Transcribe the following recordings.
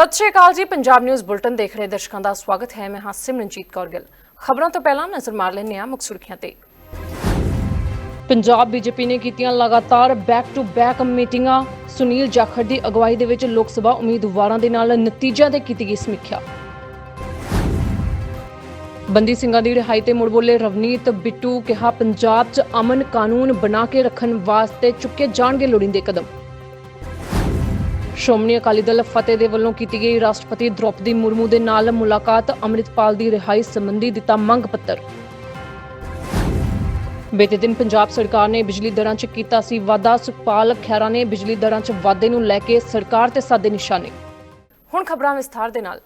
ਸਤਿ ਸ਼੍ਰੀ ਅਕਾਲ ਜੀ, Punjab news bulletin ਦੇਖ ਰਹੇ ਦਰਸ਼ਕਾਂ ਦਾ ਸਵਾਗਤ ਹੈ। ਮੈਂ ਹਾਂ ਸਿਮਰਨਜੀਤ ਕੌਰ ਗਿੱਲ। ਖਬਰਾਂ ਤੋਂ ਪਹਿਲਾਂ ਨਜ਼ਰ ਮਾਰ ਲੈਂਦੇ ਹਾਂ ਮੁੱਖ ਸੁਰਖੀਆਂ ਤੇ। ਪੰਜਾਬ ਬੀਜੇਪੀ ਨੇ ਕੀਤੀਆਂ ਲਗਾਤਾਰ ਬੈਕ ਟੂ ਬੈਕ ਮੀਟਿੰਗਾਂ। ਸੁਨੀਲ ਜਾਖੜ ਦੀ ਅਗਵਾਈ ਦੇ ਵਿੱਚ ਲੋਕ ਸਭਾ ਉਮੀਦਵਾਰਾਂ ਦੇ ਨਾਲ ਨਤੀਜਿਆਂ ਤੇ ਕੀਤੀ ਗਈ ਸਮੀਖਿਆ। ਬੰਦੀ ਸਿੰਘਾਂ ਦੀ ਰਿਹਾਈ ਤੇ ਮੁੜ ਬੋਲੇ ਰਵਨੀਤ ਬਿੱਟੂ ਕਿਹਾ, ਪੰਜਾਬ 'ਚ ਅਮਨ ਕਾਨੂੰਨ ਬਣਾ ਕੇ ਰੱਖਣ ਵਾਸਤੇ ਚੁੱਕੇ ਜਾਣਗੇ ਲੋੜੀਂਦੇ ਕਦਮ। ਸ਼੍ਰੋਮਣੀ ਅਕਾਲੀ ਦਲ ਫਤਿਹ ਦੇ ਵੱਲੋਂ ਕੀਤੀ ਗਈ ਰਾਸ਼ਟਰਪਤੀ ਦ੍ਰੋਪਦੀ ਮੁਰਮੂ ਦੇ ਨਾਲ ਮੁਲਾਕਾਤ, ਅੰਮ੍ਰਿਤਪਾਲ ਦੀ ਰਿਹਾਈ ਸੰਬੰਧੀ ਦਿੱਤਾ ਮੰਗ ਪੱਤਰ। ਬੀਤੇ ਦਿਨ ਪੰਜਾਬ ਸਰਕਾਰ ਨੇ ਬਿਜਲੀ ਦਰਾਂ 'ਚ ਕੀਤਾ ਸੀ ਵਾਧਾ। ਸੁਖਪਾਲ ਖਹਿਰਾ ਨੇ ਬਿਜਲੀ ਦਰਾਂ 'ਚ ਵਾਧੇ ਨੂੰ ਲੈ ਕੇ ਸਰਕਾਰ ਤੇ ਸਾਦੇ ਨਿਸ਼ਾਨੇ। ਹੁਣ ਖਬਰਾਂ ਵਿਸਥਾਰ ਦੇ ਨਾਲ।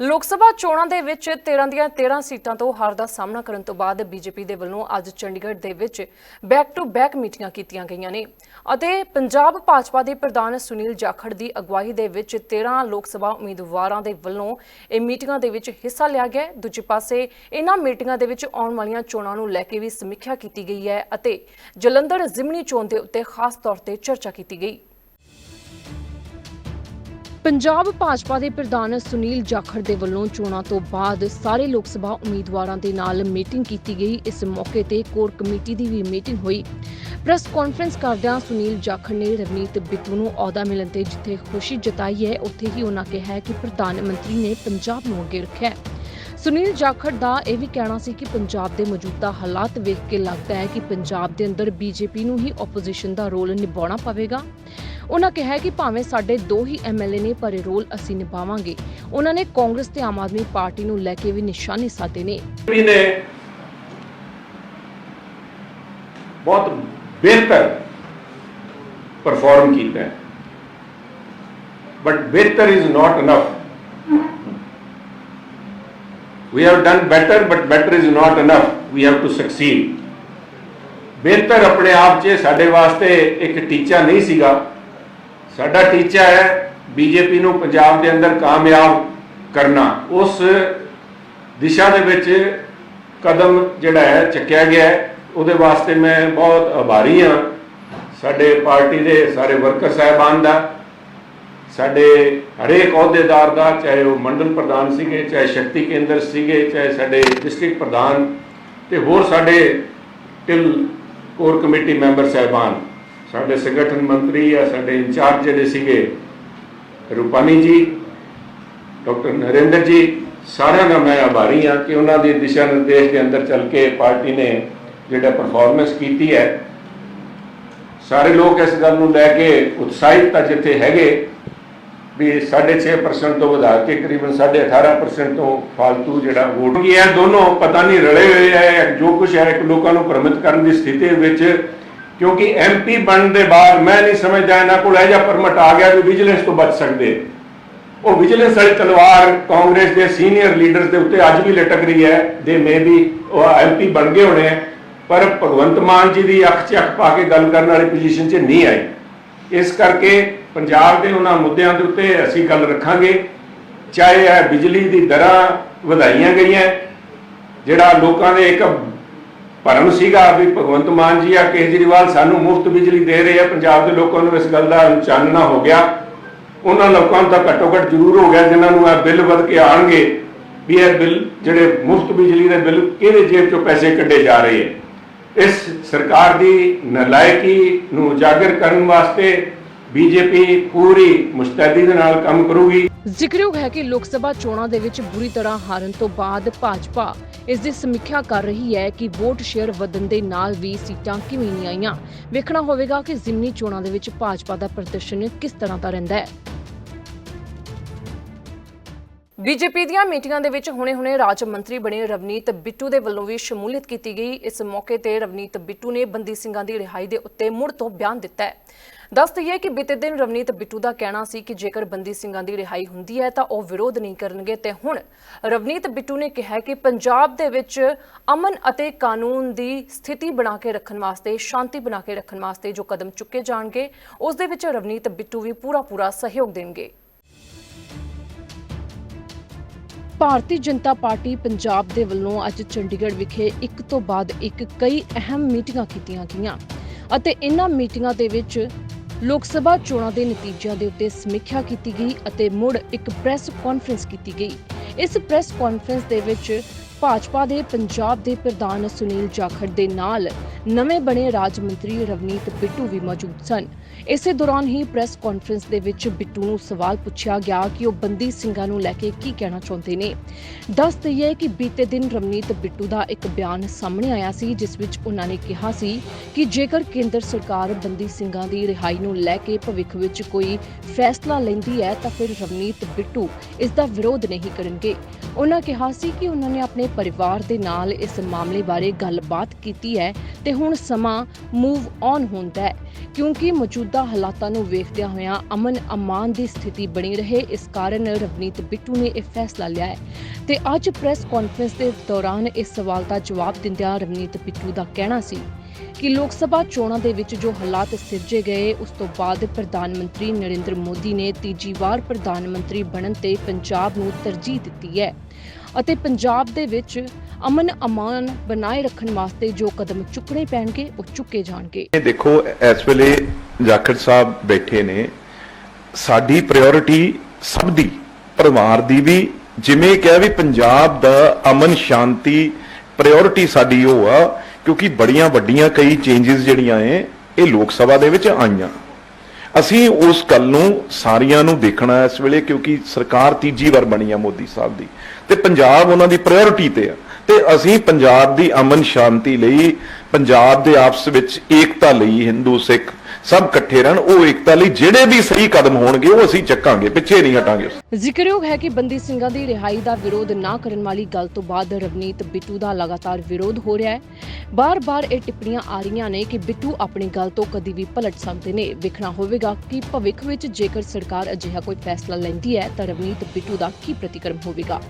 ਲੋਕ ਸਭਾ ਚੋਣਾਂ ਦੇ ਵਿੱਚ 13 ਦੀਆਂ 13 ਸੀਟਾਂ ਤੋਂ ਹਾਰ ਦਾ ਸਾਹਮਣਾ ਕਰਨ ਤੋਂ ਬਾਅਦ ਬੀਜੇਪੀ ਦੇ ਵੱਲੋਂ ਅੱਜ ਚੰਡੀਗੜ੍ਹ ਦੇ ਵਿੱਚ ਬੈਕ ਟੂ ਬੈਕ ਮੀਟਿੰਗਾਂ ਕੀਤੀਆਂ ਗਈਆਂ ਨੇ। ਅਤੇ ਪੰਜਾਬ ਭਾਜਪਾ ਦੇ ਪ੍ਰਧਾਨ ਸੁਨੀਲ ਜਾਖੜ ਦੀ ਅਗਵਾਈ ਦੇ ਵਿੱਚ 13 ਲੋਕ ਸਭਾ ਉਮੀਦਵਾਰਾਂ ਦੇ ਵੱਲੋਂ ਇਹ ਮੀਟਿੰਗਾਂ ਦੇ ਵਿੱਚ ਹਿੱਸਾ ਲਿਆ ਗਿਆ ਦੂਜੇ ਪਾਸੇ ਇਹਨਾਂ ਮੀਟਿੰਗਾਂ ਦੇ ਵਿੱਚ ਆਉਣ ਵਾਲੀਆਂ ਚੋਣਾਂ ਨੂੰ ਲੈ ਕੇ ਵੀ ਸਮੀਖਿਆ ਕੀਤੀ ਗਈ ਹੈ ਅਤੇ ਜਲੰਧਰ ਜ਼ਿਮਨੀ ਚੋਣ ਦੇ ਉੱਤੇ ਖਾਸ ਤੌਰ ਤੇ ਚਰਚਾ ਕੀਤੀ ਗਈ। ਪੰਜਾਬ ਭਾਜਪਾ ਦੇ ਪ੍ਰਧਾਨ ਸੁਨੀਲ ਜਾਖੜ ਦੇ ਵੱਲੋਂ ਚੋਣਾਂ ਤੋਂ ਬਾਅਦ ਸਾਰੇ ਲੋਕ ਸਭਾ ਉਮੀਦਵਾਰਾਂ ਦੇ ਨਾਲ ਮੀਟਿੰਗ ਕੀਤੀ ਗਈ। ਇਸ ਮੌਕੇ ਤੇ ਕੋਰ ਕਮੇਟੀ ਦੀ ਵੀ ਮੀਟਿੰਗ ਹੋਈ। ਪ੍ਰੈਸ ਕਾਨਫਰੰਸ ਕਰਦਿਆਂ ਸੁਨੀਲ ਜਾਖੜ ਨੇ ਰਵਨੀਤ ਬਿੱਟੂ ਨੂੰ ਅਹੁਦਾ ਮਿਲਣ ਤੇ ਜਿੱਥੇ ਖੁਸ਼ੀ ਜਤਾਈ ਹੈ, ਉੱਥੇ ਹੀ ਉਹਨਾਂ ਕਿਹਾ ਕਿ ਪ੍ਰਧਾਨ ਮੰਤਰੀ ਨੇ ਪੰਜਾਬ ਨੂੰ ਅੱਗੇ ਰੱਖਿਆ ਹੈ। ਸੁਨੀਲ ਜਾਖੜ ਦਾ ਇਹ ਵੀ ਕਹਿਣਾ ਸੀ ਕਿ ਪੰਜਾਬ ਦੇ ਮੌਜੂਦਾ ਹਾਲਾਤ ਵੇਖ ਕੇ ਲੱਗਦਾ ਹੈ ਕਿ ਪੰਜਾਬ ਦੇ ਅੰਦਰ ਬੀਜੇਪੀ ਨੂੰ ਹੀ ਆਪੋਜੀਸ਼ਨ ਦਾ ਰੋਲ ਨਿਭਾਉਣਾ ਪਵੇਗਾ। ਉਹਨਾਂ ਕਿਹਾ ਕਿ ਭਾਵੇਂ ਸਾਡੇ ਦੋ ਹੀ ਐਮਐਲਏ ਨੇ ਪਰ ਇਹ ਰੋਲ ਅਸੀਂ ਨਿਭਾਵਾਂਗੇ। ਉਹਨਾਂ ਨੇ ਕਾਂਗਰਸ ਤੇ ਆਮ ਆਦਮੀ ਪਾਰਟੀ ਨੂੰ ਲੈ ਕੇ ਵੀ ਨਿਸ਼ਾਨੇ ਸਾਧੇ ਨੇ। ਵੀ ਨੇ ਬਹੁਤ ਬਿਹਤਰ ਪਰਫਾਰਮ ਕੀਤਾ ਹੈ। But better is not enough we have done better, but better is not enough we have to succeed ਬਿਹਤਰ ਆਪਣੇ ਆਪ 'ਚ ਸਾਡੇ ਵਾਸਤੇ ਇੱਕ ਟੀਚਾ ਨਹੀਂ ਸੀਗਾ। ਸਾਡਾ ਟੀਚਾ ਹੈ ਬੀਜੇਪੀ ਨੂੰ ਪੰਜਾਬ ਦੇ ਅੰਦਰ ਕਾਮਯਾਬ ਕਰਨਾ। ਉਸ ਦਿਸ਼ਾ ਦੇ ਵਿੱਚ ਕਦਮ ਜਿਹੜਾ ਹੈ ਚੱਕਿਆ ਗਿਆ ਹੈ। ਉਹਦੇ ਵਾਸਤੇ ਮੈਂ ਬਹੁਤ ਆਭਾਰੀ ਹਾਂ। ਸਾਡੇ ਪਾਰਟੀ ਦੇ ਸਾਰੇ ਵਰਕਰ ਸਾਹਿਬਾਨ ਦਾ, ਸਾਡੇ ਹਰੇਕ ਅਹੁਦੇਦਾਰ ਦਾ, ਚਾਹੇ ਉਹ ਮੰਡਲ ਪ੍ਰਧਾਨ ਸੀਗੇ, ਚਾਹੇ ਸ਼ਕਤੀ ਕੇਂਦਰ ਸੀਗੇ, ਚਾਹੇ ਸਾਡੇ ਡਿਸਟ੍ਰਿਕਟ ਪ੍ਰਧਾਨ ਤੇ ਹੋਰ ਸਾਡੇ ਟਿਲ ਕੋਰ ਕਮੇਟੀ ਮੈਂਬਰ ਸਾਹਿਬਾਨ। ਸਾਡੇ ਸੰਗਠਨ ਮੰਤਰੀ ਜਾਂ ਸਾਡੇ ਇੰਚਾਰਜ ਜਿਹੜੇ ਸੀਗੇ, ਰੂਪਾਨੀ ਜੀ, ਡਾਕਟਰ ਨਰਿੰਦਰ ਜੀ, ਸਾਰਿਆਂ ਦਾ ਮੈਂ ਆਭਾਰੀ ਹਾਂ ਕਿ ਉਹਨਾਂ ਦੇ ਦਿਸ਼ਾ ਨਿਰਦੇਸ਼ ਦੇ ਅੰਦਰ ਚੱਲ ਕੇ ਪਾਰਟੀ ਨੇ ਜਿਹੜਾ ਪਰਫਾਰਮੈਂਸ ਕੀਤੀ ਹੈ, ਸਾਰੇ ਲੋਕ ਇਸ ਗੱਲ ਨੂੰ ਲੈ ਕੇ ਉਤਸ਼ਾਹਿਤ ਤਾਂ ਜਿੱਥੇ ਹੈਗੇ ਵੀ 6.5% ਤੋਂ ਵਧਾ ਕੇ ਕਰੀਬਨ 18.5% ਤੋਂ ਫालतू ਜਿਹੜਾ ਵੋਟ ਕੀ ਹੈ ਦੋਨੋਂ ਪਤਾ ਨਹੀਂ ਰਲੇ ਹੋਏ ਹੈ ਜੋ ਕੁਝ ਹੈ ਇੱਕ ਲੋਕਾਂ ਨੂੰ ਭ੍ਰਮਿਤ ਕਰਨ ਦੀ ਸਥਿਤੀ ਵਿੱਚ ਕਿਉਂਕਿ ਐਮਪੀ ਬਣਨ ਦੇ ਬਾਅਦ ਮੈਂ ਨਹੀਂ ਸਮਝਦਾ ਇਹਨਾਂ ਕੋਲ ਇਹ ਜਿਹਾ ਪਰਮਿਟ ਆ ਗਿਆ ਵੀ ਵਿਜੀਲੈਂਸ ਤੋਂ ਬਚ ਸਕਦੇ। ਉਹ ਵਿਜੀਲੈਂਸ ਵਾਲੀ ਤਲਵਾਰ ਕਾਂਗਰਸ ਦੇ ਸੀਨੀਅਰ ਲੀਡਰਸ ਦੇ ਉੱਤੇ ਅੱਜ ਵੀ ਲਟਕ ਰਹੀ ਹੈ। ਦੇ ਮੇ ਵੀ ਉਹ ਐਮਪੀ ਬਣ ਗਏ ਹੋਣੇ ਹੈ ਪਰ ਭਗਵੰਤ ਮਾਨ ਜੀ ਦੀ ਅੱਖ 'ਚ ਅੱਖ ਪਾ ਕੇ ਗੱਲ ਕਰਨ ਵਾਲੀ ਪੋਜੀਸ਼ਨ 'ਚ ਨਹੀਂ ਆਈ ਇਸ ਕਰਕੇ ਪੰਜਾਬ ਦੇ ਉਹਨਾਂ ਮੁੱਦਿਆਂ ਦੇ ਉੱਤੇ ਅਸੀਂ ਗੱਲ ਰੱਖਾਂਗੇ। ਚਾਹੇ ਇਹ ਬਿਜਲੀ ਦੀ ਦਰਾਂ ਵਧਾਈਆਂ ਗਈਆਂ, ਜਿਹੜਾ ਲੋਕਾਂ ਦੇ ਇੱਕ ਭਰਮ ਸੀਗਾ ਵੀ ਭਗਵੰਤ ਮਾਨ ਜੀ ਆ, ਕੇਜਰੀਵਾਲ ਸਾਨੂੰ ਮੁਫਤ ਬਿਜਲੀ ਦੇ ਰਹੇ ਆ। ਪੰਜਾਬ ਦੇ ਲੋਕਾਂ ਨੂੰ ਇਸ ਗੱਲ ਦਾ ਚਾਨਣਾ ਹੋ ਗਿਆ। ਉਹਨਾਂ ਲੋਕਾਂ ਨੂੰ ਤਾਂ ਘੱਟੋ ਘੱਟ ਜ਼ਰੂਰ ਹੋ ਗਿਆ, ਜਿਨ੍ਹਾਂ ਨੂੰ ਇਹ ਬਿੱਲ ਵੱਧ ਕੇ ਆਣਗੇ ਵੀ ਇਹ ਬਿੱਲ, ਜਿਹੜੇ ਮੁਫਤ ਬਿਜਲੀ ਦੇ ਬਿੱਲ, ਕਿਹਦੇ ਜੇਬ ਚੋਂ ਪੈਸੇ ਕੱਢੇ ਜਾ ਰਹੇ ਹੈ ਇਸ ਸਰਕਾਰ ਦੀ ਨਲਾਇਕੀ ਨੂੰ ਉਜਾਗਰ ਕਰਨ ਵਾਸਤੇ ਬੀਜੇਪੀ ਪੂਰੀ ਮੁਸਤੈਦੀ ਦੇ ਨਾਲ ਕੰਮ ਕਰੂਗੀ। ਜ਼ਿਕਰਯੋਗ ਹੈ ਕਿ ਲੋਕ ਸਭਾ ਚੋਣਾਂ ਦੇ ਵਿੱਚ ਬੁਰੀ ਤਰ੍ਹਾਂ ਹਾਰਨ ਤੋਂ ਬਾਅਦ ਭਾਜਪਾ ਇਸ ਦੀ ਸਮੀਖਿਆ ਕਰ ਰਹੀ ਹੈ ਕਿ ਵੋਟ ਸ਼ੇਅਰ ਵਧਣ ਦੇ ਨਾਲ ਵੀ ਸੀਟਾਂ ਕਿਵੇਂ ਨਹੀਂ ਆਈਆਂ। ਵੇਖਣਾ ਹੋਵੇਗਾ ਕਿ ਜ਼ਿਮਨੀ ਚੋਣਾਂ ਦੇ ਵਿੱਚ ਭਾਜਪਾ ਦਾ ਪ੍ਰਦਰਸ਼ਨ ਕਿਸ ਤਰ੍ਹਾਂ ਦਾ ਰਹਿੰਦਾ ਹੈ। ਬੀਜੇਪੀ ਦੀਆਂ ਮੀਟਿੰਗਾਂ ਦੇ ਵਿੱਚ ਹੁਣੇ-ਹੁਣੇ ਰਾਜ ਮੰਤਰੀ ਬਣੇ ਰਵਨੀਤ ਬਿੱਟੂ ਦੇ ਵੱਲੋਂ ਵੀ ਸ਼ਮੂਲੀਅਤ ਕੀਤੀ ਗਈ। ਇਸ ਮੌਕੇ ਤੇ ਰਵਨੀਤ ਬਿੱਟੂ ਨੇ ਬੰਦੀ ਸਿੰਘਾਂ ਦੀ ਰਿਹਾਈ ਦੇ ਉੱਤੇ ਮੁੜ ਤੋਂ ਬਿਆਨ ਦਿੱਤਾ ਹੈ। ਦੱਸ ਦਈਏ ਕਿ ਬੀਤੇ ਦਿਨ ਰਵਨੀਤ ਬਿੱਟੂ ਦਾ ਕਹਿਣਾ ਸੀ ਕਿ ਜੇਕਰ ਬੰਦੀ ਸਿੰਘਾਂ ਦੀ ਰਿਹਾਈ ਹੁੰਦੀ ਹੈ ਤਾਂ ਉਹ ਵਿਰੋਧ ਨਹੀਂ ਕਰਨਗੇ ਤੇ ਹੁਣ ਰਵਨੀਤ ਬਿੱਟੂ ਨੇ ਕਿਹਾ ਕਿ ਪੰਜਾਬ ਦੇ ਵਿੱਚ ਅਮਨ ਅਤੇ ਕਾਨੂੰਨ ਦੀ ਸਥਿਤੀ ਬਣਾ ਕੇ ਰੱਖਣ ਵਾਸਤੇ, ਸ਼ਾਂਤੀ ਬਣਾ ਕੇ ਰੱਖਣ ਵਾਸਤੇ ਜੋ ਕਦਮ ਚੁੱਕੇ ਜਾਣਗੇ, ਉਸ ਦੇ ਵਿੱਚ ਰਵਨੀਤ ਬਿੱਟੂ ਵੀ ਪੂਰਾ ਪੂਰਾ ਸਹਿਯੋਗ ਦੇਣਗੇ। ਭਾਰਤੀ ਜਨਤਾ ਪਾਰਟੀ ਪੰਜਾਬ ਦੇ ਵੱਲੋਂ ਅੱਜ ਚੰਡੀਗੜ੍ਹ ਵਿਖੇ ਇੱਕ ਤੋਂ ਬਾਅਦ ਇੱਕ ਕਈ ਅਹਿਮ ਮੀਟਿੰਗਾਂ ਕੀਤੀਆਂ ਗਈਆਂ। ਅਤੇ ਇਨ੍ਹਾਂ ਮੀਟਿੰਗਾਂ ਦੇ ਵਿੱਚ ਲੋਕ ਸਭਾ ਚੋਣਾਂ ਦੇ ਨਤੀਜਿਆਂ ਦੇ ਉੱਤੇ ਸਮੀਖਿਆ ਕੀਤੀ ਗਈ ਅਤੇ ਮੁੜ ਇੱਕ ਪ੍ਰੈਸ ਕਾਨਫਰੰਸ ਕੀਤੀ ਗਈ। ਇਸ ਪ੍ਰੈਸ ਕਾਨਫਰੰਸ ਦੇ ਵਿੱਚ ਭਾਜਪਾ ਦੇ ਪੰਜਾਬ ਦੇ ਪ੍ਰਧਾਨ ਸੁਨੀਲ ਜਾਖੜ ਦੇ ਨਾਲ ਨਵੇਂ ਬਣੇ ਰਾਜ ਮੰਤਰੀ ਰਵਨੀਤ ਬਿੱਟੂ ਵੀ ਮੌਜੂਦ ਸਨ। ਇਸੇ ਦੌਰਾਨ ਹੀ ਪ੍ਰੈਸ ਕਾਨਫਰੰਸ ਦੇ ਵਿੱਚ ਬਿੱਟੂ ਨੂੰ ਸਵਾਲ ਪੁੱਛਿਆ ਗਿਆ ਕਿ ਉਹ ਬੰਦੀ ਸਿੰਘਾਂ ਨੂੰ ਲੈ ਕੇ ਕੀ ਕਹਿਣਾ ਚਾਹੁੰਦੇ ਨੇ। ਦੱਸ ਦਈਏ ਕਿ ਬੀਤੇ ਦਿਨ ਰਵਨੀਤ ਬਿੱਟੂ ਦਾ ਇੱਕ ਬਿਆਨ ਸਾਹਮਣੇ ਆਇਆ ਸੀ, ਜਿਸ ਵਿੱਚ ਉਹਨਾਂ ਨੇ ਕਿਹਾ ਸੀ ਕਿ ਜੇਕਰ ਕੇਂਦਰ ਸਰਕਾਰ ਬੰਦੀ ਸਿੰਘਾਂ ਦੀ ਰਿਹਾਈ ਨੂੰ ਲੈ ਕੇ ਭਵਿੱਖ ਵਿੱਚ ਕੋਈ ਫੈਸਲਾ ਲੈਂਦੀ ਹੈ, ਤਾਂ ਫਿਰ ਰਵਨੀਤ ਬਿੱਟੂ ਇਸ ਦਾ ਵਿਰੋਧ ਨਹੀਂ ਕਰਨਗੇ। ਉਹਨਾਂ ਕਿਹਾ ਸੀ ਕਿ ਉਹਨਾਂ ਨੇ ਆਪਣੇ ਪਰਿਵਾਰ ਦੇ ਨਾਲ ਇਸ ਮਾਮਲੇ ਬਾਰੇ ਗੱਲਬਾਤ ਕੀਤੀ ਹੈ ਤੇ ਹੁਣ ਸਮਾਂ ਮੂਵ ਔਨ ਹੁੰਦਾ ਹੈ। ਕਿਉਂਕਿ ਮੌਜੂਦਾ ਹਾਲਾਤਾਂ ਨੂੰ ਵੇਖਦਿਆਂ ਹੋਇਆਂ ਅਮਨ ਅਮਾਨ ਦੀ ਸਥਿਤੀ ਬਣੀ ਰਹੇ, ਇਸ ਕਾਰਨ ਰਵਨੀਤ ਬਿੱਟੂ ਨੇ ਇਹ ਫੈਸਲਾ ਲਿਆ ਹੈ। ਤੇ ਅੱਜ ਪ੍ਰੈਸ ਕਾਨਫਰੰਸ ਦੇ ਦੌਰਾਨ ਇਸ ਸਵਾਲ ਦਾ ਜਵਾਬ ਦਿੰਦਿਆਂ ਰਵਨੀਤ ਬਿੱਟੂ ਦਾ ਕਹਿਣਾ ਸੀ। ਕਿ ਲੋਕ ਸਭਾ ਚੋਣਾਂ ਦੇ ਵਿੱਚ ਜੋ ਹਾਲਾਤ ਸਿਰਜੇ ਗਏ, ਉਸ ਤੋਂ ਬਾਅਦ ਪ੍ਰਧਾਨ ਮੰਤਰੀ ਨਰਿੰਦਰ ਮੋਦੀ ਨੇ ਤੀਜੀ ਵਾਰ ਪ੍ਰਧਾਨ ਮੰਤਰੀ ਬਣਨ ਤੇ ਪੰਜਾਬ ਨੂੰ ਤਰਜੀਹ ਦਿੱਤੀ ਹੈ। ਅਤੇ ਪੰਜਾਬ ਦੇ ਵਿੱਚ ਅਮਨ ਅਮਾਨ ਬਣਾਏ ਰੱਖਣ ਵਾਸਤੇ ਜੋ ਕਦਮ ਚੁੱਕਣੇ ਪੈਣਗੇ, ਉਹ ਚੁੱਕੇ ਜਾਣਗੇ। ਦੇਖੋ, ਇਸ ਵੇਲੇ ਜਾਖੜ ਸਾਹਿਬ ਬੈਠੇ ਨੇ। ਸਾਡੀ ਪ੍ਰਾਇੋਰਟੀ ਸਭ ਦੀ, ਪਰਿਵਾਰ ਦੀ ਵੀ, ਜਿਵੇਂ ਕਿਹਾ ਵੀ ਪੰਜਾਬ ਦਾ ਅਮਨ ਸ਼ਾਂਤੀ ਪ੍ਰਾਇੋਰਟੀ ਸਾਡੀ ਉਹ ਆ। ਕਿਉਂਕਿ ਬੜੀਆਂ ਵੱਡੀਆਂ ਕਈ ਚੇਂਜਸ ਜਿਹੜੀਆਂ ਐ, ਇਹ ਲੋਕ ਸਭਾ ਦੇ ਵਿੱਚ ਆਈਆਂ। ਅਸੀਂ ਉਸ ਗੱਲ ਨੂੰ ਸਾਰੀਆਂ ਨੂੰ ਦੇਖਣਾ ਇਸ ਵੇਲੇ ਕਿਉਂਕਿ ਸਰਕਾਰ ਤੀਜੀ ਵਾਰ ਬਣੀ ਆ ਮੋਦੀ ਸਾਹਿਬ ਦੀ। ਤੇ ਪੰਜਾਬ ਉਹਨਾਂ ਦੀ ਪ੍ਰਾਇੋਰਟੀ ਤੇ ਆ। ਤੇ ਅਸੀਂ ਪੰਜਾਬ ਦੀ ਅਮਨ ਸ਼ਾਂਤੀ ਲਈ, ਪੰਜਾਬ ਦੇ ਆਪਸ ਵਿੱਚ ਏਕਤਾ ਲਈ ਹਿੰਦੂ ਸਿੱਖ ਸਭ ਇਕੱਠੇ ਰਹਿਣ, ਉਹ ਏਕਤਾ ਲਈ ਜਿਹੜੇ ਵੀ ਸਹੀ ਕਦਮ ਹੋਣਗੇ, ਉਹ ਅਸੀਂ ਚੱਕਾਂਗੇ, ਪਿੱਛੇ ਨਹੀਂ ਹਟਾਂਗੇ ਜ਼ਿਕਰਯੋਗ ਹੈ ਕਿ ਬੰਦੀ ਸਿੰਘਾਂ ਦੀ ਰਿਹਾਈ ਦਾ ਵਿਰੋਧ ਨਾ ਕਰਨ ਵਾਲੀ ਗੱਲ ਤੋਂ ਬਾਅਦ ਰਵਨੀਤ ਬਿੱਟੂ ਦਾ ਲਗਾਤਾਰ ਵਿਰੋਧ ਹੋ ਰਿਹਾ ਹੈ। ਬਾਰ-ਬਾਰ ਇਹ ਟਿੱਪਣੀਆਂ ਆ ਰਹੀਆਂ ਨੇ ਕਿ ਬਿੱਟੂ ਆਪਣੀ ਗੱਲ ਤੋਂ ਕਦੀ ਵੀ ਪਲਟ ਸਕਦੇ ਨੇ। ਵੇਖਣਾ ਹੋਵੇਗਾ ਕਿ ਭਵਿੱਖ ਵਿੱਚ ਜੇਕਰ ਸਰਕਾਰ ਅਜਿਹਾ ਕੋਈ ਫੈਸਲਾ ਲੈਂਦੀ ਹੈ, ਤਾਂ ਰਵਨੀਤ ਬਿੱਟੂ ਦਾ ਕੀ ਪ੍ਰਤੀਕਰਮ ਹੋਵੇਗਾ।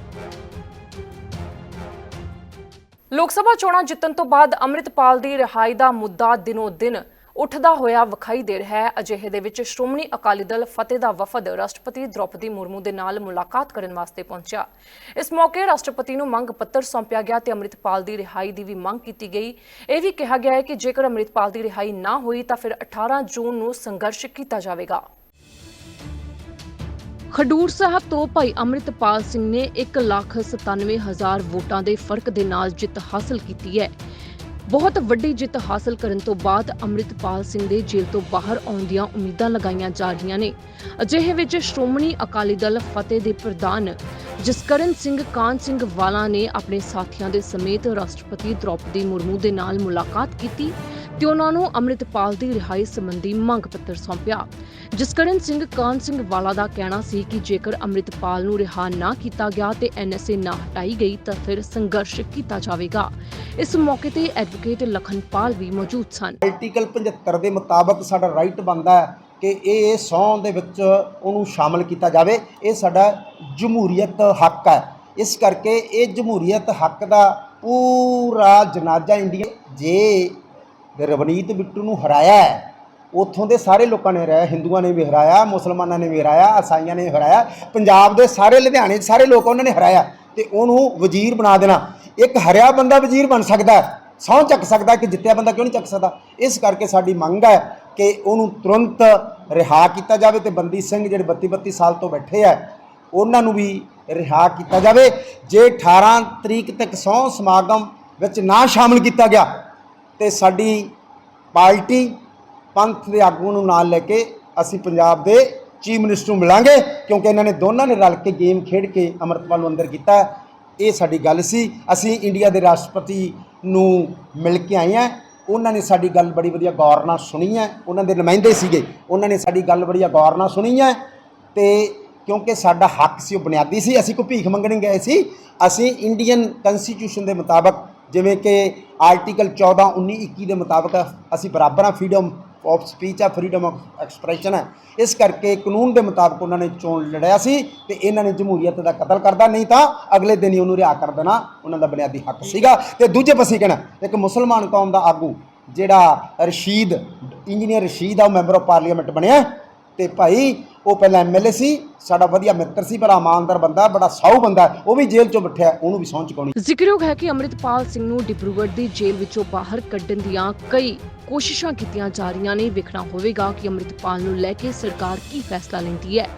ਲੋਕ ਸਭਾ ਚੋਣਾਂ ਜਿੱਤਣ ਤੋਂ ਬਾਅਦ ਅੰਮ੍ਰਿਤਪਾਲ ਦੀ ਰਿਹਾਈ ਦਾ ਮੁੱਦਾ ਦਿਨੋ ਦਿਨ ਉੱਠਦਾ ਹੋਇਆ ਵਿਖਾਈ ਦੇ ਰਿਹਾ ਹੈ। ਅਜਿਹੇ ਦੇ ਵਿੱਚ ਸ਼੍ਰੋਮਣੀ ਅਕਾਲੀ ਦਲ ਫਤਿਹ ਦਾ ਵਫਦ ਰਾਸ਼ਟਰਪਤੀ ਦ੍ਰੌਪਦੀ ਮੁਰਮੂ ਦੇ ਨਾਲ ਮੁਲਾਕਾਤ ਕਰਨ ਵਾਸਤੇ ਪਹੁੰਚਿਆ। ਇਸ ਮੌਕੇ ਰਾਸ਼ਟਰਪਤੀ ਨੂੰ ਮੰਗ ਪੱਤਰ ਸੌਂਪਿਆ ਗਿਆ ਤੇ ਅੰਮ੍ਰਿਤਪਾਲ ਦੀ ਰਿਹਾਈ ਦੀ ਵੀ ਮੰਗ ਕੀਤੀ ਗਈ। ਇਹ ਵੀ ਕਿਹਾ ਗਿਆ ਹੈ ਕਿ ਜੇਕਰ ਅੰਮ੍ਰਿਤਪਾਲ ਦੀ ਰਿਹਾਈ ਨਾ ਹੋਈ ਤਾਂ ਫਿਰ 18 ਜੂਨ ਨੂੰ ਸੰਘਰਸ਼ ਕੀਤਾ ਜਾਵੇਗਾ। ਖਡੂਰ ਸਾਹਿਬ ਤੋਂ ਭਾਈ ਅੰਮ੍ਰਿਤਪਾਲ ਸਿੰਘ ਨੇ 197000 ਵੋਟਾਂ ਦੇ ਫ਼ਰਕ ਦੇ ਨਾਲ ਜਿੱਤ ਹਾਸਲ ਕੀਤੀ ਹੈ। ਬਹੁਤ ਵੱਡੀ ਜਿੱਤ ਹਾਸਲ ਕਰਨ ਤੋਂ ਬਾਅਦ ਅੰਮ੍ਰਿਤਪਾਲ ਸਿੰਘ ਦੇ ਜੇਲ੍ਹ ਤੋਂ ਬਾਹਰ ਆਉਣ ਦੀਆਂ ਉਮੀਦਾਂ ਲਗਾਈਆਂ ਜਾ ਰਹੀਆਂ ਨੇ। ਅਜਿਹੇ ਵਿੱਚ ਸ਼੍ਰੋਮਣੀ ਅਕਾਲੀ ਦਲ ਫਤਿਹ ਦੇ ਪ੍ਰਧਾਨ ਜਸਕਰਨ ਸਿੰਘ, ਕਾਨ ਸਿੰਘ ਵਾਲਾ ਨੇ ਆਪਣੇ ਸਾਥੀਆਂ ਦੇ ਸਮੇਤ ਰਾਸ਼ਟਰਪਤੀ ਦ੍ਰੋਪਦੀ ਮੁਰਮੂ ਦੇ ਨਾਲ ਮੁਲਾਕਾਤ ਕੀਤੀ। ਤੇ ਉਹਨਾਂ ਨੂੰ ਅੰਮ੍ਰਿਤਪਾਲ ਦੀ ਰਿਹਾਈ ਸੰਬੰਧੀ ਮੰਗ ਪੱਤਰ ਸੌਂਪਿਆ ਜਸਕਰਨ ਸਿੰਘ ਕਾਨ ਸਿੰਘ ਵਾਲਾ ਦਾ ਕਹਿਣਾ ਸੀ ਕਿ ਜੇਕਰ ਅੰਮ੍ਰਿਤਪਾਲ ਨੂੰ ਰਿਹਾ ਨਾ ਕੀਤਾ ਗਿਆ ਤੇ ਐਨਐਸਏ ਨਾ ਹਟਾਈ ਗਈ ਤਾਂ ਫਿਰ ਸੰਘਰਸ਼ ਕੀਤਾ ਜਾਵੇਗਾ। ਇਸ ਮੌਕੇ ਤੇ ਐਡਵੋਕੇਟ ਲਖਨਪਾਲ ਵੀ ਮੌਜੂਦ ਸਨ। ਆਰਟੀਕਲ 75 ਦੇ ਮੁਤਾਬਕ ਸਾਡਾ ਰਾਈਟ ਬਣਦਾ ਹੈ ਕਿ ਇਹ ਸੌਂ ਦੇ ਵਿੱਚ ਉਹਨੂੰ ਸ਼ਾਮਲ ਕੀਤਾ ਜਾਵੇ। ਇਹ ਸਾਡਾ ਜਮਹੂਰੀਅਤ ਹੱਕ ਹੈ। ਇਸ ਕਰਕੇ ਇਹ ਜਮਹੂਰੀਅਤ ਹੱਕ ਦਾ ਪੂਰਾ ਜਨਾਜ਼ਾ ਇੰਡੀਆ ਜੇ ਰਵਨੀਤ ਬਿੱਟੂ ਨੂੰ ਹਰਾਇਆ ਹੈ। ਉੱਥੋਂ ਦੇ ਸਾਰੇ ਲੋਕਾਂ ਨੇ ਹਰਾਇਆ, ਹਿੰਦੂਆਂ ਨੇ ਵੀ ਹਰਾਇਆ, ਮੁਸਲਮਾਨਾਂ ਨੇ ਵੀ ਹਰਾਇਆ, ਈਸਾਈਆਂ ਨੇ ਵੀ ਹਰਾਇਆ, ਪੰਜਾਬ ਦੇ ਸਾਰੇ ਲੁਧਿਆਣੇ ਦੇ ਸਾਰੇ ਲੋਕ ਉਹਨਾਂ ਨੇ ਹਰਾਇਆ ਤੇ ਉਹਨੂੰ ਵਜ਼ੀਰ ਬਣਾ ਦੇਣਾ। ਇੱਕ ਹਰਿਆ ਬੰਦਾ ਵਜ਼ੀਰ ਬਣ ਸਕਦਾ ਹੈ, ਸਹੁੰ ਚੱਕ ਸਕਦਾ ਕਿ ਜਿੱਤਿਆ ਬੰਦਾ ਕਿਉਂ ਨਹੀਂ ਚੱਕ ਸਕਦਾ? ਇਸ ਕਰਕੇ ਸਾਡੀ ਮੰਗ ਹੈ ਕਿ ਉਹਨੂੰ ਤੁਰੰਤ ਰਿਹਾ ਕੀਤਾ ਜਾਵੇ ਤੇ ਬੰਦੀ ਸਿੰਘ ਜਿਹੜੇ 32 32 ਸਾਲ ਤੋਂ ਬੈਠੇ ਆ ਉਹਨਾਂ ਨੂੰ ਵੀ ਰਿਹਾ ਕੀਤਾ ਜਾਵੇ। ਜੇ 18 ਤਰੀਕ ਤੱਕ ਸਹੁੰ ਸਮਾਗਮ ਵਿੱਚ ਨਾ ਸ਼ਾਮਲ ਕੀਤਾ ਗਿਆ ਤੇ ਸਾਡੀ ਪਾਰਟੀ ਪੰਥ ਦੇ ਆਗੂ ਨੂੰ ਨਾਲ ਲੈ ਕੇ ਅਸੀਂ ਪੰਜਾਬ ਦੇ ਚੀਫ ਮਿਨਿਸਟਰ ਨੂੰ ਮਿਲਾਂਗੇ, ਕਿਉਂਕਿ ਇਹਨਾਂ ਨੇ ਦੋਨਾਂ ਨੇ ਰਲ ਕੇ ਗੇਮ ਖੇਡ ਕੇ ਅਮਰਤਪਾਲ ਨੂੰ ਅੰਦਰ ਕੀਤਾ। ਇਹ ਸਾਡੀ ਗੱਲ ਸੀ। ਅਸੀਂ ਇੰਡੀਆ ਦੇ ਰਾਸ਼ਟਰਪਤੀ ਨੂੰ ਮਿਲ ਕੇ ਆਏ ਹਾਂ। ਉਹਨਾਂ ਨੇ ਸਾਡੀ ਗੱਲ ਬੜੀ ਵਧੀਆ ਗੌਰ ਨਾਲ ਸੁਣੀ ਹੈ। ਉਹਨਾਂ ਦੇ ਨੁਮਾਇੰਦੇ ਸੀਗੇ। ਉਹਨਾਂ ਨੇ ਸਾਡੀ ਗੱਲ ਬੜੀ ਗੌਰ ਨਾਲ ਸੁਣੀ ਹੈ। ਤੇ ਕਿਉਂਕਿ ਸਾਡਾ ਹੱਕ ਸੀ, ਉਹ ਬੁਨਿਆਦੀ ਸੀ। ਅਸੀਂ ਕੋਈ ਭੀਖ ਮੰਗਣ ਗਏ ਸੀ। ਅਸੀਂ ਇੰਡੀਅਨ ਕਨਸਟੀਟਿਊਸ਼ਨ ਦੇ ਮੁਤਾਬਕ ਜਿਵੇਂ ਕਿ ਆਰਟੀਕਲ 14 19 21 ਦੇ ਮੁਤਾਬਕ ਅਸੀਂ ਬਰਾਬਰ ਆ ਫਰੀडम ਆਫ ਸਪੀਚ ਆ ਫਰੀडम ਆਫ ਐਕਸਪ੍ਰੈਸ਼ਨ ਹੈ। ਇਸ ਕਰਕੇ ਕਾਨੂੰਨ ਦੇ ਮੁਤਾਬਕ ਉਹਨਾਂ ਨੇ ਚੋਣ ਲੜਿਆ ਸੀ ਤੇ ਇਹਨਾਂ ਨੇ ਜਮਹੂਰੀਅਤ ਦਾ ਕਤਲ ਕਰਦਾ ਨਹੀਂ ਤਾਂ ਅਗਲੇ ਦਿਨ ਹੀ ਉਹਨੂੰ ਰਿਹਾ ਕਰ ਦੇਣਾ ਉਹਨਾਂ ਦਾ ਬੁਨਿਆਦੀ ਹੱਕ ਸੀਗਾ। ਤੇ ਦੂਜੇ ਪਾਸੇ ਕਹਿਣਾ ਇੱਕ ਮੁਸਲਮਾਨ ਕੌਮ ਦਾ ਆਗੂ ਜਿਹੜਾ ਰਸ਼ੀਦ ਇੰਜੀਨੀਅਰ ਰਸ਼ੀਦ ਆ ਉਹ ਮੈਂਬਰ ਆਫ ਪਾਰਲੀਮੈਂਟ ਬਣਿਆ। ਤੇ ਭਾਈ, ਉਹ ਪਹਿਲਾਂ ਐਮਐਲਏ ਸੀ, ਸਾਡਾ ਵਧੀਆ ਮਿੱਤਰ ਸੀ, ਬੜਾ ਇਮਾਨਦਾਰ ਬੰਦਾ, ਬੜਾ ਸਾਊ ਬੰਦਾ, ਉਹ ਵੀ ਜੇਲ੍ਹ ਚੋਂ ਬੈਠਿਆ, ਉਹਨੂੰ ਵੀ ਸਹੁੰ ਚੁਕਾਉਣੀ ਜ਼ਿਕਰਯੋਗ ਹੈ ਕਿ ਅੰਮ੍ਰਿਤਪਾਲ ਸਿੰਘ ਨੂੰ ਡਿਬਰੂਗੜ੍ਹ ਦੀ ਜੇਲ੍ਹ ਵਿੱਚੋਂ ਬਾਹਰ ਕੱਢਣ ਦੀਆਂ ਕਈ ਕੋਸ਼ਿਸ਼ਾਂ ਕੀਤੀਆਂ ਜਾ ਰਹੀਆਂ ਨੇ, ਵੇਖਣਾ ਹੋਵੇਗਾ ਕਿ ਅੰਮ੍ਰਿਤਪਾਲ ਨੂੰ ਲੈ ਕੇ ਸਰਕਾਰ ਕੀ ਫੈਸਲਾ ਲੈਂਦੀ ਹੈ।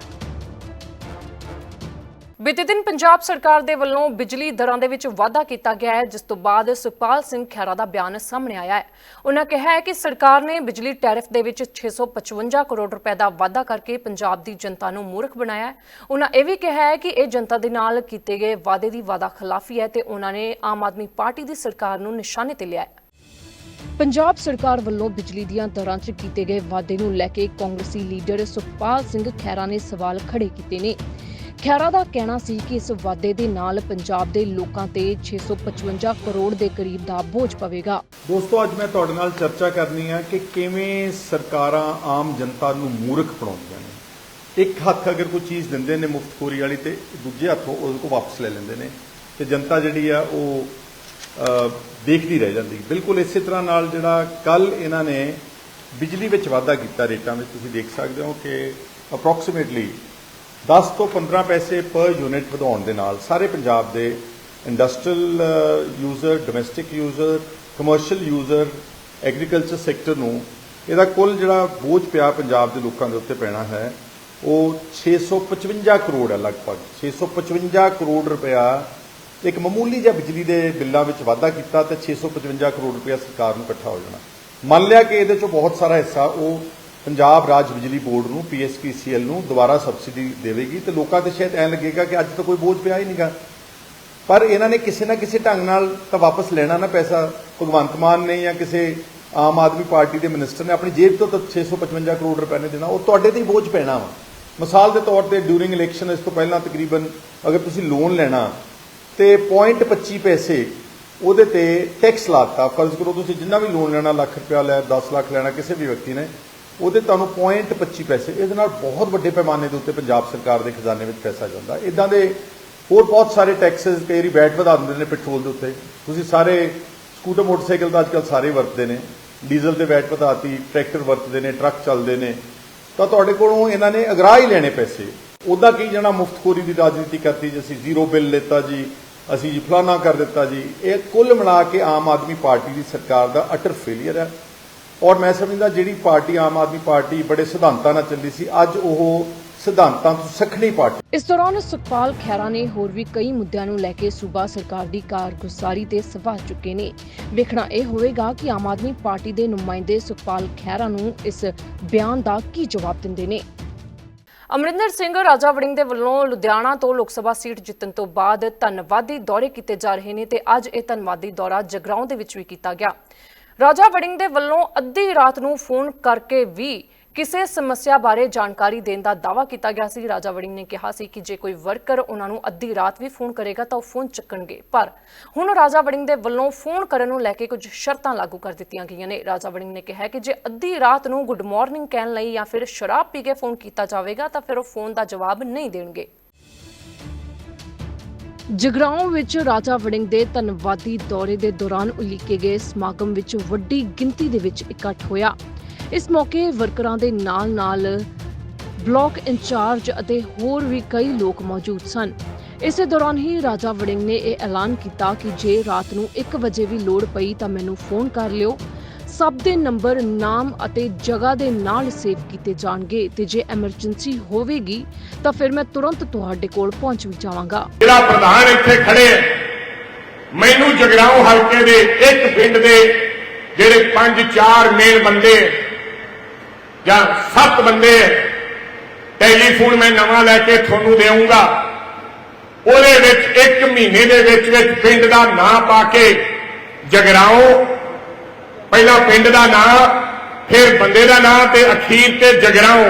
ਬੀਤੇ ਦਿਨ ਪੰਜਾਬ ਸਰਕਾਰ ਦੇ ਵੱਲੋਂ ਬਿਜਲੀ ਦਰਾਂ ਦੇ ਵਿੱਚ ਵਾਧਾ ਕੀਤਾ ਗਿਆ ਹੈ, ਜਿਸ ਤੋਂ ਬਾਅਦ ਸੁਖਪਾਲ ਸਿੰਘ ਖਹਿਰਾ ਦਾ ਬਿਆਨ ਸਾਹਮਣੇ ਆਇਆ ਹੈ। ਉਹਨਾਂ ਕਿਹਾ ਹੈ ਕਿ ਸਰਕਾਰ ਨੇ ਬਿਜਲੀ ਟੈਰਿਫ ਦੇ ਵਿੱਚ 655 ਕਰੋੜ ਰੁਪਏ ਦਾ ਵਾਧਾ ਕਰਕੇ ਪੰਜਾਬ ਦੀ ਜਨਤਾ ਨੂੰ ਮੂਰਖ ਬਣਾਇਆ ਹੈ। ਉਹਨਾਂ ਇਹ ਵੀ ਕਿਹਾ ਹੈ ਕਿ ਇਹ ਜਨਤਾ ਦੇ ਨਾਲ ਕੀਤੇ ਗਏ ਵਾਅਦੇ ਦੀ ਵਾਦਾ ਖਿਲਾਫੀ ਹੈ ਤੇ ਉਹਨਾਂ ਨੇ ਆਮ ਆਦਮੀ ਪਾਰਟੀ ਦੀ ਸਰਕਾਰ ਨੂੰ ਨਿਸ਼ਾਨੇ ਤੇ ਲਿਆ ਹੈ। ਪੰਜਾਬ ਸਰਕਾਰ ਵੱਲੋਂ ਬਿਜਲੀ ਦੀਆਂ ਦਰਾਂ 'ਚ ਕੀਤੇ ਗਏ ਵਾਅਦੇ ਨੂੰ ਲੈ ਕੇ ਕਾਂਗਰਸੀ ਲੀਡਰ ਸੁਖਪਾਲ ਸਿੰਘ ਖਹਿਰਾ ਨੇ ਸਵਾਲ ਖੜੇ ਕੀਤੇ ਨੇ। ਖਹਿਰਾ ਦਾ ਕਹਿਣਾ ਸੀ ਕਿ ਇਸ ਵਾਅਦੇ ਦੇ ਨਾਲ ਪੰਜਾਬ ਦੇ ਲੋਕਾਂ ਤੇ 655 ਕਰੋੜ ਦੇ ਕਰੀਬ ਦਾ ਬੋਝ ਪਵੇਗਾ। ਦੋਸਤੋ, ਅੱਜ ਮੈਂ ਤੁਹਾਡੇ ਨਾਲ ਚਰਚਾ ਕਰਨੀ ਹੈ ਕਿ ਕਿਵੇਂ ਸਰਕਾਰਾਂ ਆਮ ਜਨਤਾ ਨੂੰ ਮੂਰਖ ਬਣਾਉਂਦੀਆਂ ਨੇ। ਇੱਕ ਹੱਥ ਅਗਰ ਕੋਈ ਚੀਜ਼ ਦਿੰਦੇ ਨੇ ਮੁਫਤਖੋਰੀ ਵਾਲੀ ਤੇ ਦੂਜੇ ਹੱਥੋਂ ਉਹਦੇ ਕੋਲ ਵਾਪਸ ਲੈ ਲੈਂਦੇ ਨੇ ਤੇ ਜਨਤਾ ਜਿਹੜੀ ਆ ਉਹ ਦੇਖਦੀ ਰਹਿ ਜਾਂਦੀ। ਬਿਲਕੁਲ ਇਸੇ ਤਰ੍ਹਾਂ ਨਾਲ ਜਿਹੜਾ ਕੱਲ ਇਹਨਾਂ ਨੇ ਬਿਜਲੀ ਵਿੱਚ ਵਾਧਾ ਕੀਤਾ ਰੇਟਾਂ ਵਿੱਚ, ਤੁਸੀਂ ਦੇਖ ਸਕਦੇ ਹੋ ਕਿ ਅਪਰੋਕਸੀਮੇਟਲੀ 10 ਤੋਂ 15 ਪੈਸੇ ਪਰ ਯੂਨਿਟ ਵਧਾਉਣ ਦੇ ਨਾਲ ਸਾਰੇ ਪੰਜਾਬ ਦੇ industrial user domestic user commercial user agriculture sector ਨੂੰ ਇਹਦਾ ਕੁੱਲ ਜਿਹੜਾ ਬੋਝ ਪਿਆ ਪੰਜਾਬ ਦੇ ਲੋਕਾਂ ਦੇ ਉੱਤੇ ਪੈਣਾ ਹੈ, ਉਹ 655 ਕਰੋੜ ਹੈ ਲਗਭਗ। 655 ਕਰੋੜ ਰੁਪਇਆ ਇੱਕ ਮਾਮੂਲੀ ਜਿਹਾ ਬਿਜਲੀ ਦੇ ਬਿੱਲਾਂ ਵਿੱਚ ਵਾਧਾ ਕੀਤਾ ਤੇ 655 ਕਰੋੜ ਰੁਪਇਆ ਸਰਕਾਰ ਨੂੰ ਇਕੱਠਾ ਹੋ ਜਾਣਾ। ਮੰਨ ਲਿਆ ਕਿ ਇਹਦੇ ਚੋਂ ਬਹੁਤ ਸਾਰਾ ਹਿੱਸਾ ਉਹ ਪੰਜਾਬ ਰਾਜ ਬਿਜਲੀ ਬੋਰਡ ਨੂੰ ਪੀਐਸਪੀਸੀਐਲ ਨੂੰ ਦੁਬਾਰਾ ਸਬਸਿਡੀ ਦੇਵੇਗੀ ਤੇ ਲੋਕਾਂ ਤੇ ਸ਼ਾਇਦ ਐਂ ਲੱਗੇਗਾ ਕਿ ਅੱਜ ਤਾਂ ਕੋਈ ਬੋਝ ਪਿਆ ਹੀ ਨਹੀਂਗਾ ਪਰ ਇਹਨਾਂ ਨੇ ਕਿਸੇ ਨਾ ਕਿਸੇ ਢੰਗ ਨਾਲ ਤਾਂ ਵਾਪਸ ਲੈਣਾ ਨਾ ਪੈਸਾ। ਭਗਵੰਤ ਮਾਨ ਨੇ ਜਾਂ ਕਿਸੇ ਆਮ ਆਦਮੀ ਪਾਰਟੀ ਦੇ ਮਿਨਿਸਟਰ ਨੇ ਆਪਣੀ ਜੇਬ ਤੋਂ ਤਾਂ 655 ਕਰੋੜ ਰੁਪਏ ਨੇ ਦੇਣਾ। ਉਹ ਤੁਹਾਡੇ ਤੇ ਹੀ ਬੋਝ ਪੈਣਾ ਵਾ। ਮਿਸਾਲ ਦੇ ਤੌਰ ਤੇ ਡਿਊਰਿੰਗ ਇਲੈਕਸ਼ਨ ਇਸ ਤੋਂ ਪਹਿਲਾਂ ਤਕਰੀਬਨ ਅਗਰ ਤੁਸੀਂ ਲੋਨ ਲੈਣਾ ਤੇ 0.25 ਪੈਸੇ ਉਹਦੇ ਤੇ ਟੈਕਸ ਲਾਤਾ। ਫਰਜ਼ ਕਰੋ ਤੁਸੀਂ ਜਿੰਨਾ ਵੀ ਲੋਨ ਲੈਣਾ, ਲੱਖ ਰੁਪਇਆ ਲੈ 10 ਲੱਖ ਲੈਣਾ, ਕਿਸੇ ਵੀ ਵਿਅਕਤੀ ਨੇ। ਉਹਦੇ ਤੁਹਾਨੂੰ 0.25 ਪੈਸੇ, ਇਹਦੇ ਨਾਲ ਬਹੁਤ ਵੱਡੇ ਪੈਮਾਨੇ ਦੇ ਉੱਤੇ ਪੰਜਾਬ ਸਰਕਾਰ ਦੇ ਖਜ਼ਾਨੇ ਵਿੱਚ ਪੈਸਾ ਜਾਂਦਾ। ਇਦਾਂ ਦੇ ਹੋਰ ਬਹੁਤ ਸਾਰੇ ਟੈਕਸਸ ਕਈ ਵਾਰੀ ਵੈਟ ਵਧਾ ਦਿੰਦੇ ਨੇ ਪੈਟਰੋਲ ਦੇ ਉੱਤੇ। ਤੁਸੀਂ ਸਾਰੇ ਸਕੂਟਰ ਮੋਟਰਸਾਈਕਲ ਤਾਂ ਅੱਜਕੱਲ ਸਾਰੇ ਵਰਤਦੇ ਨੇ। ਡੀਜ਼ਲ ਦੇ ਵੈਟ ਵਧਾਤੀ ਟਰੈਕਟਰ ਵਰਤਦੇ ਨੇ ਟਰੱਕ ਚੱਲਦੇ ਨੇ। ਤਾਂ ਤੁਹਾਡੇ ਕੋਲੋਂ ਇਹਨਾਂ ਨੇ ਅਗਰਾ ਹੀ ਲੈਣੇ ਪੈਸੇ। ਉਹਦਾ ਕੀ ਜਣਾ, ਮੁਫਤਖੋਰੀ ਦੀ ਰਾਜਨੀਤੀ ਕਰਤੀ ਜੀ, ਅਸੀਂ ਜ਼ੀਰੋ ਬਿੱਲ ਲੈਤਾ ਜੀ, ਅਸੀਂ ਜੀ ਫਲਾਨਾ ਕਰ ਦਿੱਤਾ ਜੀ। ਇਹ ਕੁੱਲ ਮਿਲਾ ਕੇ ਆਮ ਆਦਮੀ ਪਾਰਟੀ ਦੀ ਸਰਕਾਰ ਦਾ ਅਟਰ ਫੇਲਿਅਰ ਹੈ। ਔਰ ਮੈਂ ਸਮਝਦਾ ਜਿਹੜੀ ਪਾਰਟੀ ਆਮ ਆਦਮੀ ਪਾਰਟੀ ਬੜੇ ਸਿਧਾਂਤਾਂ ਨਾਲ ਚੱਲੀ ਸੀ ਅੱਜ ਉਹ ਸਿਧਾਂਤਾਂ ਤੋਂ ਸਖਣੀ ਪਾਰਟੀ। ਇਸ ਦੌਰਾਨ ਸੁਖਪਾਲ ਖਹਿਰਾ ਨੇ ਹੋਰ ਵੀ ਕਈ ਮੁੱਦਿਆਂ ਨੂੰ ਲੈ ਕੇ ਸੂਬਾ ਸਰਕਾਰ ਦੀ ਕਾਰਗੁਜ਼ਾਰੀ ਤੇ ਸਵਾਲ ਚੁੱਕੇ ਨੇ। ਵੇਖਣਾ ਇਹ ਹੋਵੇਗਾ ਕਿ ਆਮ ਆਦਮੀ ਪਾਰਟੀ ਦੇ ਨੁਮਾਇੰਦੇ ਸੁਖਪਾਲ ਖਹਿਰਾ ਨੂੰ ਇਸ ਬਿਆਨ ਦਾ ਕੀ ਜਵਾਬ ਦਿੰਦੇ ਨੇ। ਅਮਰਿੰਦਰ ਸਿੰਘ ਰਾਜਾ ਵੜਿੰਗ ਦੇ ਵੱਲੋਂ ਲੁਧਿਆਣਾ ਤੋਂ ਲੋਕ ਸਭਾ ਸੀਟ ਜਿੱਤਣ ਤੋਂ ਬਾਅਦ ਧੰਨਵਾਦੀ ਦੌਰੇ ਕੀਤੇ ਜਾ ਰਹੇ ਨੇ ਤੇ ਅੱਜ ਇਹ ਧੰਨਵਾਦੀ ਦੌਰਾ ਜਗਰਾਉਂ ਦੇ ਵਿੱਚ ਵੀ ਕੀਤਾ ਗਿਆ। ਰਾਜਾ ਵੜਿੰਗ ਦੇ ਵੱਲੋਂ ਅੱਧੀ ਰਾਤ ਨੂੰ ਫੋਨ ਕਰਕੇ ਵੀ ਕਿਸੇ ਸਮੱਸਿਆ ਬਾਰੇ ਜਾਣਕਾਰੀ ਦੇਣ ਦਾ ਦਾਅਵਾ ਕੀਤਾ ਗਿਆ ਸੀ। ਰਾਜਾ ਵੜਿੰਗ ਨੇ ਕਿਹਾ ਸੀ ਕਿ ਜੇ ਕੋਈ ਵਰਕਰ ਉਹਨਾਂ ਨੂੰ ਅੱਧੀ ਰਾਤ ਵੀ ਫੋਨ ਕਰੇਗਾ ਤਾਂ ਉਹ ਫੋਨ ਚੱਕਣਗੇ। ਪਰ ਹੁਣ ਰਾਜਾ ਵੜਿੰਗ ਦੇ ਵੱਲੋਂ ਫੋਨ ਕਰਨ ਨੂੰ ਲੈ ਕੇ ਕੁਝ ਸ਼ਰਤਾਂ ਲਾਗੂ ਕਰ ਦਿੱਤੀਆਂ ਗਈਆਂ ਨੇ। ਰਾਜਾ ਵੜਿੰਗ ਨੇ ਕਿਹਾ ਕਿ ਜੇ ਅੱਧੀ ਰਾਤ ਨੂੰ ਗੁੱਡ ਮਾਰਨਿੰਗ ਕਹਿਣ ਲਈ ਜਾਂ ਫਿਰ ਸ਼ਰਾਬ ਪੀ ਕੇ ਫੋਨ ਕੀਤਾ ਜਾਵੇਗਾ ਤਾਂ ਫਿਰ ਉਹ ਫੋਨ ਦਾ ਜਵਾਬ ਨਹੀਂ ਦੇਣਗੇ। ਜਗਰਾਉਂ ਵਿੱਚ ਰਾਜਾ ਵੜਿੰਗ ਦੇ ਧੰਨਵਾਦੀ ਦੌਰੇ ਦੇ ਦੌਰਾਨ ਉਲੀਕੇ ਗਏ ਸਮਾਗਮ ਵਿੱਚ ਵੱਡੀ ਗਿਣਤੀ ਦੇ ਵਿੱਚ ਇਕੱਠ ਹੋਇਆ। ਇਸ ਮੌਕੇ ਵਰਕਰਾਂ ਦੇ ਨਾਲ-ਨਾਲ ਬਲਾਕ ਇੰਚਾਰਜ ਅਤੇ ਹੋਰ ਵੀ ਕਈ ਲੋਕ ਮੌਜੂਦ ਸਨ। ਇਸੇ ਦੌਰਾਨ ਹੀ ਰਾਜਾ ਵੜਿੰਗ ਨੇ ਇਹ ਐਲਾਨ ਕੀਤਾ ਕਿ ਜੇ ਰਾਤ ਨੂੰ 1 ਵਜੇ ਵੀ ਲੋੜ ਪਈ ਤਾਂ ਮੈਨੂੰ ਫੋਨ ਕਰ ਲਿਓ। ਸਭ ਦੇ ਨੰਬਰ ਨਾਮ ਅਤੇ ਜਗ੍ਹਾ ਦੇ ਨਾਲ ਸੇਵ ਕੀਤੇ ਜਾਣਗੇ ਤੇ ਜੇ ਐਮਰਜੈਂਸੀ ਹੋਵੇਗੀ ਤਾਂ ਫਿਰ ਮੈਂ ਤੁਰੰਤ ਤੁਹਾਡੇ ਕੋਲ ਪਹੁੰਚ ਵੀ ਜਾਵਾਂਗਾ। ਜਿਹੜਾ ਪ੍ਰਧਾਨ ਇੱਥੇ ਖੜੇ ਹੈ, ਮੈਨੂੰ ਜਗਰਾਉਂ ਹਲਕੇ ਦੇ ਇੱਕ ਪਿੰਡ ਦੇ ਜਿਹੜੇ ਪੰਜ ਚਾਰ ਮੇਲ ਬੰਦੇ ਜਾਂ ਸੱਤ ਬੰਦੇ ਟੈਲੀਫੋਨ ਮੈਂ ਨਵਾਂ ਲੈ ਕੇ ਤੁਹਾਨੂੰ ਦੇਵਾਂਗਾ। ਉਹਦੇ ਵਿੱਚ ਇੱਕ ਮਹੀਨੇ ਦੇ ਵਿੱਚ ਵਿੱਚ ਪਿੰਡ ਦਾ ਨਾਂ ਪਾ ਕੇ ਜਗਰਾਉਂ ਪਹਿਲਾਂ ਪਿੰਡ ਦਾ ਨਾਂ, ਫਿਰ ਬੰਦੇ ਦਾ ਨਾਂ ਤੇ ਅਖੀਰ ਤੇ ਜਗਰਾਉਂ।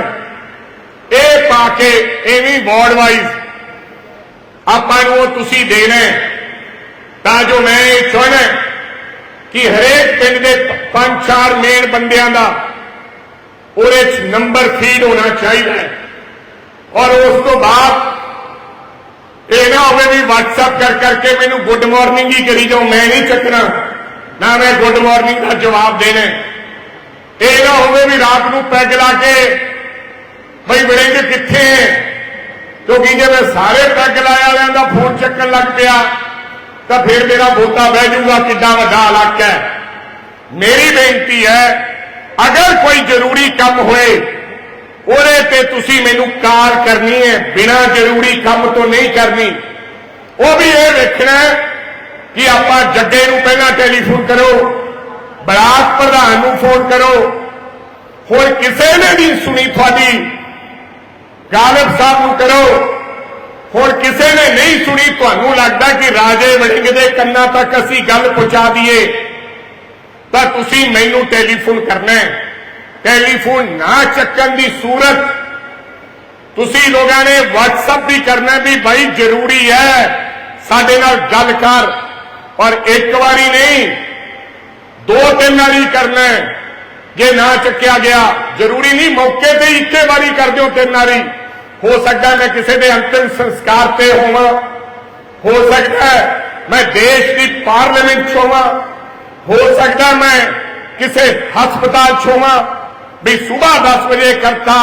ਇਹ ਪਾ ਕੇ ਐਵੇਂ ਵਾਰਡ ਵਾਈਜ਼ ਆਪਾਂ ਨੂੰ ਤੁਸੀਂ ਦੇਣਾ ਤਾਂ ਜੋ ਮੈਂ ਇਹ ਚਾਹੁੰਦਾ ਕਿ ਹਰੇਕ ਪਿੰਡ ਦੇ ਪੰਜ ਚਾਰ ਮੇਨ ਬੰਦਿਆਂ ਦਾ ਉਹਦੇ 'ਚ ਨੰਬਰ ਫੀਡ ਹੋਣਾ ਚਾਹੀਦਾ ਹੈ। ਔਰ ਉਸ ਤੋਂ ਬਾਅਦ ਇਹ ਨਾ ਹੋਵੇ ਵੀ WhatsApp ਕਰ ਕਰਕੇ ਮੈਨੂੰ ਗੁੱਡ ਮਾਰਨਿੰਗ ਹੀ ਕਰੀ ਜਾਓ, ਮੈਂ ਨਹੀਂ ਚੱਕਣਾ। ਨਾ ਮੈਂ ਗੁੱਡ ਮਾਰਨਿੰਗ ਦਾ ਜਵਾਬ ਦੇਣਾ ਇਹ ਨਾ ਹੋਵੇ ਵੀ ਰਾਤ ਨੂੰ ਪੈਗ ਲਾ ਕੇ ਬਈ ਵੜਿੰਗ ਕਿੱਥੇ ਹੈ? ਕਿਉਂਕਿ ਜੇ ਮੈਂ ਸਾਰੇ ਪੈਗ ਲਾਇਆ ਵਾਲਿਆਂ ਦਾ ਫੋਨ ਚੱਕਣ ਲੱਗ ਪਿਆ, ਤਾਂ ਫਿਰ ਮੇਰਾ ਬੋਤਾ ਬਹਿ ਜਾਊਗਾ ਕਿੱਡਾ ਵੱਡਾ ਇਲਾਕਾ ਹੈ। ਮੇਰੀ ਬੇਨਤੀ ਹੈ, ਅਗਰ ਕੋਈ ਜ਼ਰੂਰੀ ਕੰਮ ਹੋਏ, ਉਹਦੇ ਤੇ ਤੁਸੀਂ ਮੈਨੂੰ ਕਾਰ ਕਰਨੀ ਹੈ, ਬਿਨਾ ਜ਼ਰੂਰੀ ਕੰਮ ਤੋਂ ਨਹੀਂ ਕਰਨੀ। ਉਹ ਵੀ ਇਹ ਵੇਖਣਾ ਕਿ ਆਪਾਂ ਜੱਗੇ ਨੂੰ ਪਹਿਲਾਂ ਟੈਲੀਫੋਨ ਕਰੋ ਬਲਾਕ ਪ੍ਰਧਾਨ ਨੂੰ ਫੋਨ ਕਰੋ ਹੁਣ ਕਿਸੇ ਨੇ ਨਹੀਂ ਸੁਣੀ ਤੁਹਾਡੀ ਗਾਲਬ ਸਾਹਿਬ ਨੂੰ ਕਰੋ ਹੁਣ ਕਿਸੇ ਨੇ ਨਹੀਂ ਸੁਣੀ ਤੁਹਾਨੂੰ ਲੱਗਦਾ ਕਿ ਰਾਜੇ ਵੜਿੰਗ ਦੇ ਕੰਨਾਂ ਤੱਕ ਅਸੀਂ ਗੱਲ ਪਹੁੰਚਾ ਦਈਏ ਤਾਂ ਤੁਸੀਂ ਮੈਨੂੰ ਟੈਲੀਫੋਨ ਕਰਨਾ ਹੈ ਟੈਲੀਫੋਨ ਨਾ ਚੱਕਣ ਦੀ ਸੂਰਤ ਤੁਸੀਂ ਲੋਕਾਂ ਨੇ WhatsApp ਵੀ ਕਰਨਾ ਵੀ ਭਾਈ ਜ਼ਰੂਰੀ ਹੈ ਸਾਡੇ ਨਾਲ ਗੱਲ ਕਰ ਪਰ ਇੱਕ ਵਾਰੀ ਨਹੀਂ, ਦੋ ਤਿੰਨ ਵਾਰੀ ਕਰਨਾ ਜੇ ਨਾ ਚੱਕਿਆ ਗਿਆ, ਜ਼ਰੂਰੀ ਨਹੀਂ, ਮੌਕੇ ਤੇ ਇੱਕੇ ਵਾਰੀ ਕਰ ਦਿਓ ਤਿੰਨ ਵਾਰੀ। ਹੋ ਸਕਦਾ ਮੈਂ ਕਿਸੇ ਦੇ ਅੰਤਿਮ ਸੰਸਕਾਰ ਤੇ ਹੋਵਾਂ। ਹੋ ਸਕਦਾ ਮੈਂ ਦੇਸ਼ ਦੀ ਪਾਰਲੀਮੈਂਟ 'ਚ ਹੋਵਾਂ। ਹੋ ਸਕਦਾ ਮੈਂ ਕਿਸੇ ਹਸਪਤਾਲ 'ਚ ਹੋਵਾਂ। ਵੀ ਸਵੇਰ 10 ਵਜੇ ਕਰਤਾ,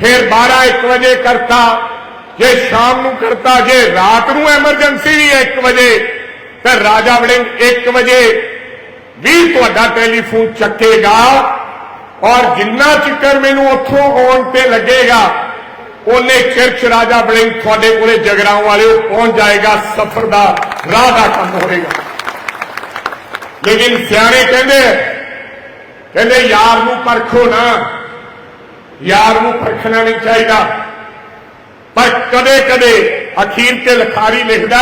ਫਿਰ 12 1 ਵਜੇ ਕਰਤਾ, ਜੇ ਸ਼ਾਮ ਨੂੰ ਕਰਤਾ, ਜੇ ਰਾਤ ਨੂੰ ਐਮਰਜੈਂਸੀ ਵੀ 1 ਵਜੇ ਤੇ ਰਾਜਾ ਵੜਿੰਗ 1 ਵਜੇ ਵੀ ਤੁਹਾਡਾ ਟੈਲੀਫੋਨ ਚੱਕੇਗਾ ਔਰ ਜਿੰਨਾ ਚਿਕਰ ਮੈਨੂੰ ਉੱਥੋਂ ਆਉਣ ਤੇ ਲੱਗੇਗਾ, ਉਹਨੇ ਚਿਰਚ ਰਾਜਾ ਵੜਿੰਗ ਤੁਹਾਡੇ ਕੋਲੇ ਜਗਰਾਉਂ ਵਾਲੇ ਪਹੁੰਚ ਜਾਏਗਾ, ਸਫ਼ਰ ਦਾ ਰਾਹ ਦਾ ਕੰਮ ਹੋਏਗਾ। ਲੇਕਿਨ ਸਿਆਣੇ ਕਹਿੰਦੇ ਕਹਿੰਦੇ ਯਾਰ ਨੂੰ ਪਰਖੋ ਨਾ, ਯਾਰ ਨੂੰ ਪਰਖਣਾ ਨਹੀਂ ਚਾਹੀਦਾ। ਪਰ ਕਦੇ ਕਦੇ ਅਖੀਰ ਤੇ ਲਖਾਰੀ ਲਿਖਦਾ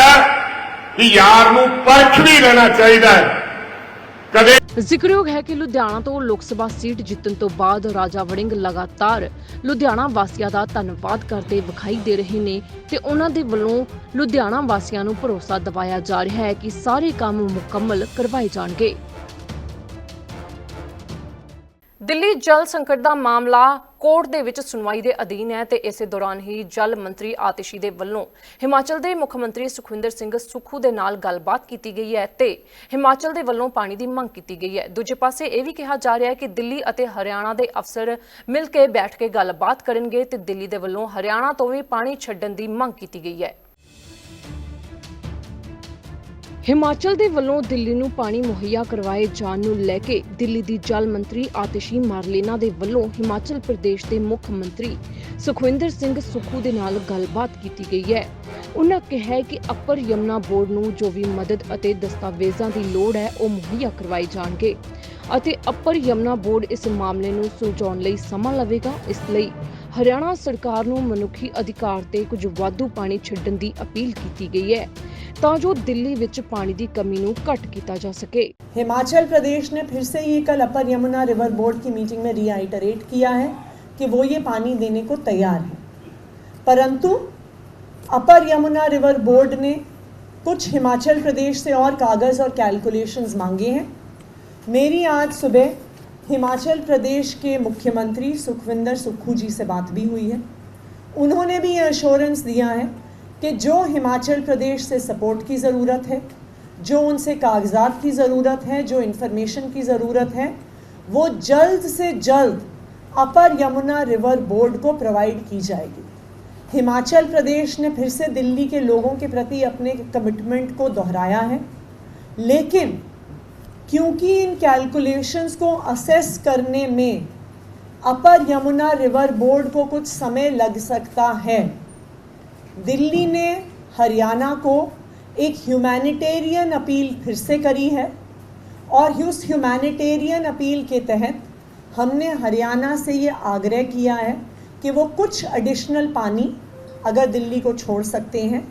ਕਿ ਯਾਰ ਨੂੰ ਪਰਖ ਵੀ ਲੈਣਾ ਚਾਹੀਦਾ ਹੈ। ਕਦੇ ਜ਼ਿਕਰਯੋਗ ਹੈ ਕਿ ਲੁਧਿਆਣਾ ਤੋਂ ਲੋਕ ਸਭਾ ਸੀਟ ਜਿੱਤਣ ਤੋਂ ਬਾਅਦ ਰਾਜਾ ਵੜਿੰਗ ਲਗਾਤਾਰ ਲੁਧਿਆਣਾ ਵਾਸੀਆਂ ਦਾ ਧੰਨਵਾਦ ਕਰਦੇ ਵਿਖਾਈ ਦੇ ਰਹੇ ਨੇ ਤੇ ਉਹਨਾਂ ਦੇ ਵੱਲੋਂ ਲੁਧਿਆਣਾ ਵਾਸੀਆਂ ਨੂੰ ਭਰੋਸਾ ਦਿਵਾਇਆ ਜਾ ਰਿਹਾ ਹੈ ਕਿ ਸਾਰੇ ਕੰਮ ਮੁਕੰਮਲ ਕਰਵਾਏ ਜਾਣਗੇ। ਦਿੱਲੀ ਜਲ ਸੰਕਟ ਦਾ ਮਾਮਲਾ ਕੋਰਟ ਦੇ ਵਿੱਚ ਸੁਣਵਾਈ ਦੇ ਅਧੀਨ ਹੈ ਤੇ ਇਸੇ ਦੌਰਾਨ ਹੀ ਜਲ ਮੰਤਰੀ ਆਤਿਸ਼ੀ ਦੇ ਵੱਲੋਂ ਹਿਮਾਚਲ ਦੇ ਮੁੱਖ ਮੰਤਰੀ ਸੁਖਵਿੰਦਰ ਸਿੰਘ ਸੁੱਖੂ ਦੇ ਨਾਲ ਗੱਲਬਾਤ ਕੀਤੀ ਗਈ ਹੈ ਤੇ ਹਿਮਾਚਲ ਦੇ ਵੱਲੋਂ ਪਾਣੀ ਦੀ ਮੰਗ ਕੀਤੀ ਗਈ ਹੈ। ਦੂਜੇ ਪਾਸੇ ਇਹ ਵੀ ਕਿਹਾ ਜਾ ਰਿਹਾ ਹੈ ਕਿ ਦਿੱਲੀ ਅਤੇ ਹਰਿਆਣਾ ਦੇ ਅਫਸਰ ਮਿਲ ਕੇ ਬੈਠ ਕੇ ਗੱਲਬਾਤ ਕਰਨਗੇ ਤੇ ਦਿੱਲੀ ਦੇ ਵੱਲੋਂ ਹਰਿਆਣਾ ਤੋਂ ਵੀ ਪਾਣੀ ਛੱਡਣ ਦੀ ਮੰਗ ਕੀਤੀ ਗਈ ਹੈ। ਹਿਮਾਚਲ ਦੇ ਵੱਲੋਂ ਦਿੱਲੀ ਨੂੰ ਪਾਣੀ ਮੁਹੱਈਆ ਕਰਵਾਏ ਜਾਣ ਨੂੰ ਲੈ ਕੇ ਦਿੱਲੀ ਦੀ ਜਲ ਮੰਤਰੀ ਆਤਿਸ਼ੀ ਮਾਰਲੇਨਾ ਦੇ ਵੱਲੋਂ ਹਿਮਾਚਲ ਪ੍ਰਦੇਸ਼ ਦੇ ਮੁੱਖ ਮੰਤਰੀ ਸੁਖਵਿੰਦਰ ਸਿੰਘ ਸੁੱਖੂ ਦੇ ਨਾਲ ਗੱਲਬਾਤ ਕੀਤੀ ਗਈ ਹੈ। ਉਹਨਾਂ ਕਿਹਾ ਕਿ ਅੱਪਰ ਯਮਨਾ ਬੋਰਡ ਨੂੰ ਜੋ ਵੀ ਮਦਦ ਅਤੇ ਦਸਤਾਵੇਜ਼ਾਂ ਦੀ ਲੋੜ ਹੈ, ਉਹ ਮੁਹੱਈਆ ਕਰਵਾਏ ਜਾਣਗੇ ਅਤੇ ਅੱਪਰ ਯਮਨਾ ਬੋਰਡ ਇਸ ਮਾਮਲੇ ਨੂੰ ਸੁਲਝਾਉਣ ਲਈ ਸਮਾਂ ਲਵੇਗਾ। ਇਸ ਲਈ ਹਰਿਆਣਾ ਸਰਕਾਰ ਨੂੰ ਮਨੁੱਖੀ ਅਧਿਕਾਰ ਤੇ ਕੁਝ ਵਾਧੂ ਪਾਣੀ ਛੱਡਣ ਦੀ ਅਪੀਲ ਕੀਤੀ ਗਈ ਹੈ ਤਾਂ ਜੋ ਦਿੱਲੀ ਵਿੱਚ ਪਾਣੀ ਦੀ ਕਮੀ ਨੂੰ ਘੱਟ ਕੀਤਾ ਜਾ ਸਕੇ हिमाचल प्रदेश ने फिर से ये कल अपर यमुना रिवर बोर्ड की मीटिंग में रिआइटरेट किया है कि वो ये पानी देने को तैयार है परंतु अपर यमुना रिवर बोर्ड ने कुछ हिमाचल प्रदेश से और कागज़ और कैलकुलेशंस मांगे हैं मेरी आज सुबह हिमाचल प्रदेश के मुख्यमंत्री सुखविंदर सुक्खू जी से बात भी हुई है। उन्होंने भी ये अश्योरेंस दिया है कि जो हिमाचल प्रदेश से सपोर्ट की ज़रूरत है, जो उनसे कागजात की ज़रूरत है, जो इन्फॉर्मेशन की ज़रूरत है, वो जल्द से जल्द अपर यमुना रिवर बोर्ड को प्रोवाइड की जाएगी। हिमाचल प्रदेश ने फिर से दिल्ली के लोगों के प्रति अपने कमिटमेंट को दोहराया है। लेकिन क्योंकि इन कैलकुलेशंस को असेस करने में अपर यमुना रिवर बोर्ड को कुछ समय लग सकता है। दिल्ली ने हरियाणा को एक ह्यूमैनिटेरियन अपील फिर से करी है और उस ह्यूमैनिटेरियन अपील के तहत हमने हरियाणा से ये आग्रह किया है कि वो कुछ एडिशनल पानी अगर दिल्ली को छोड़ सकते हैं।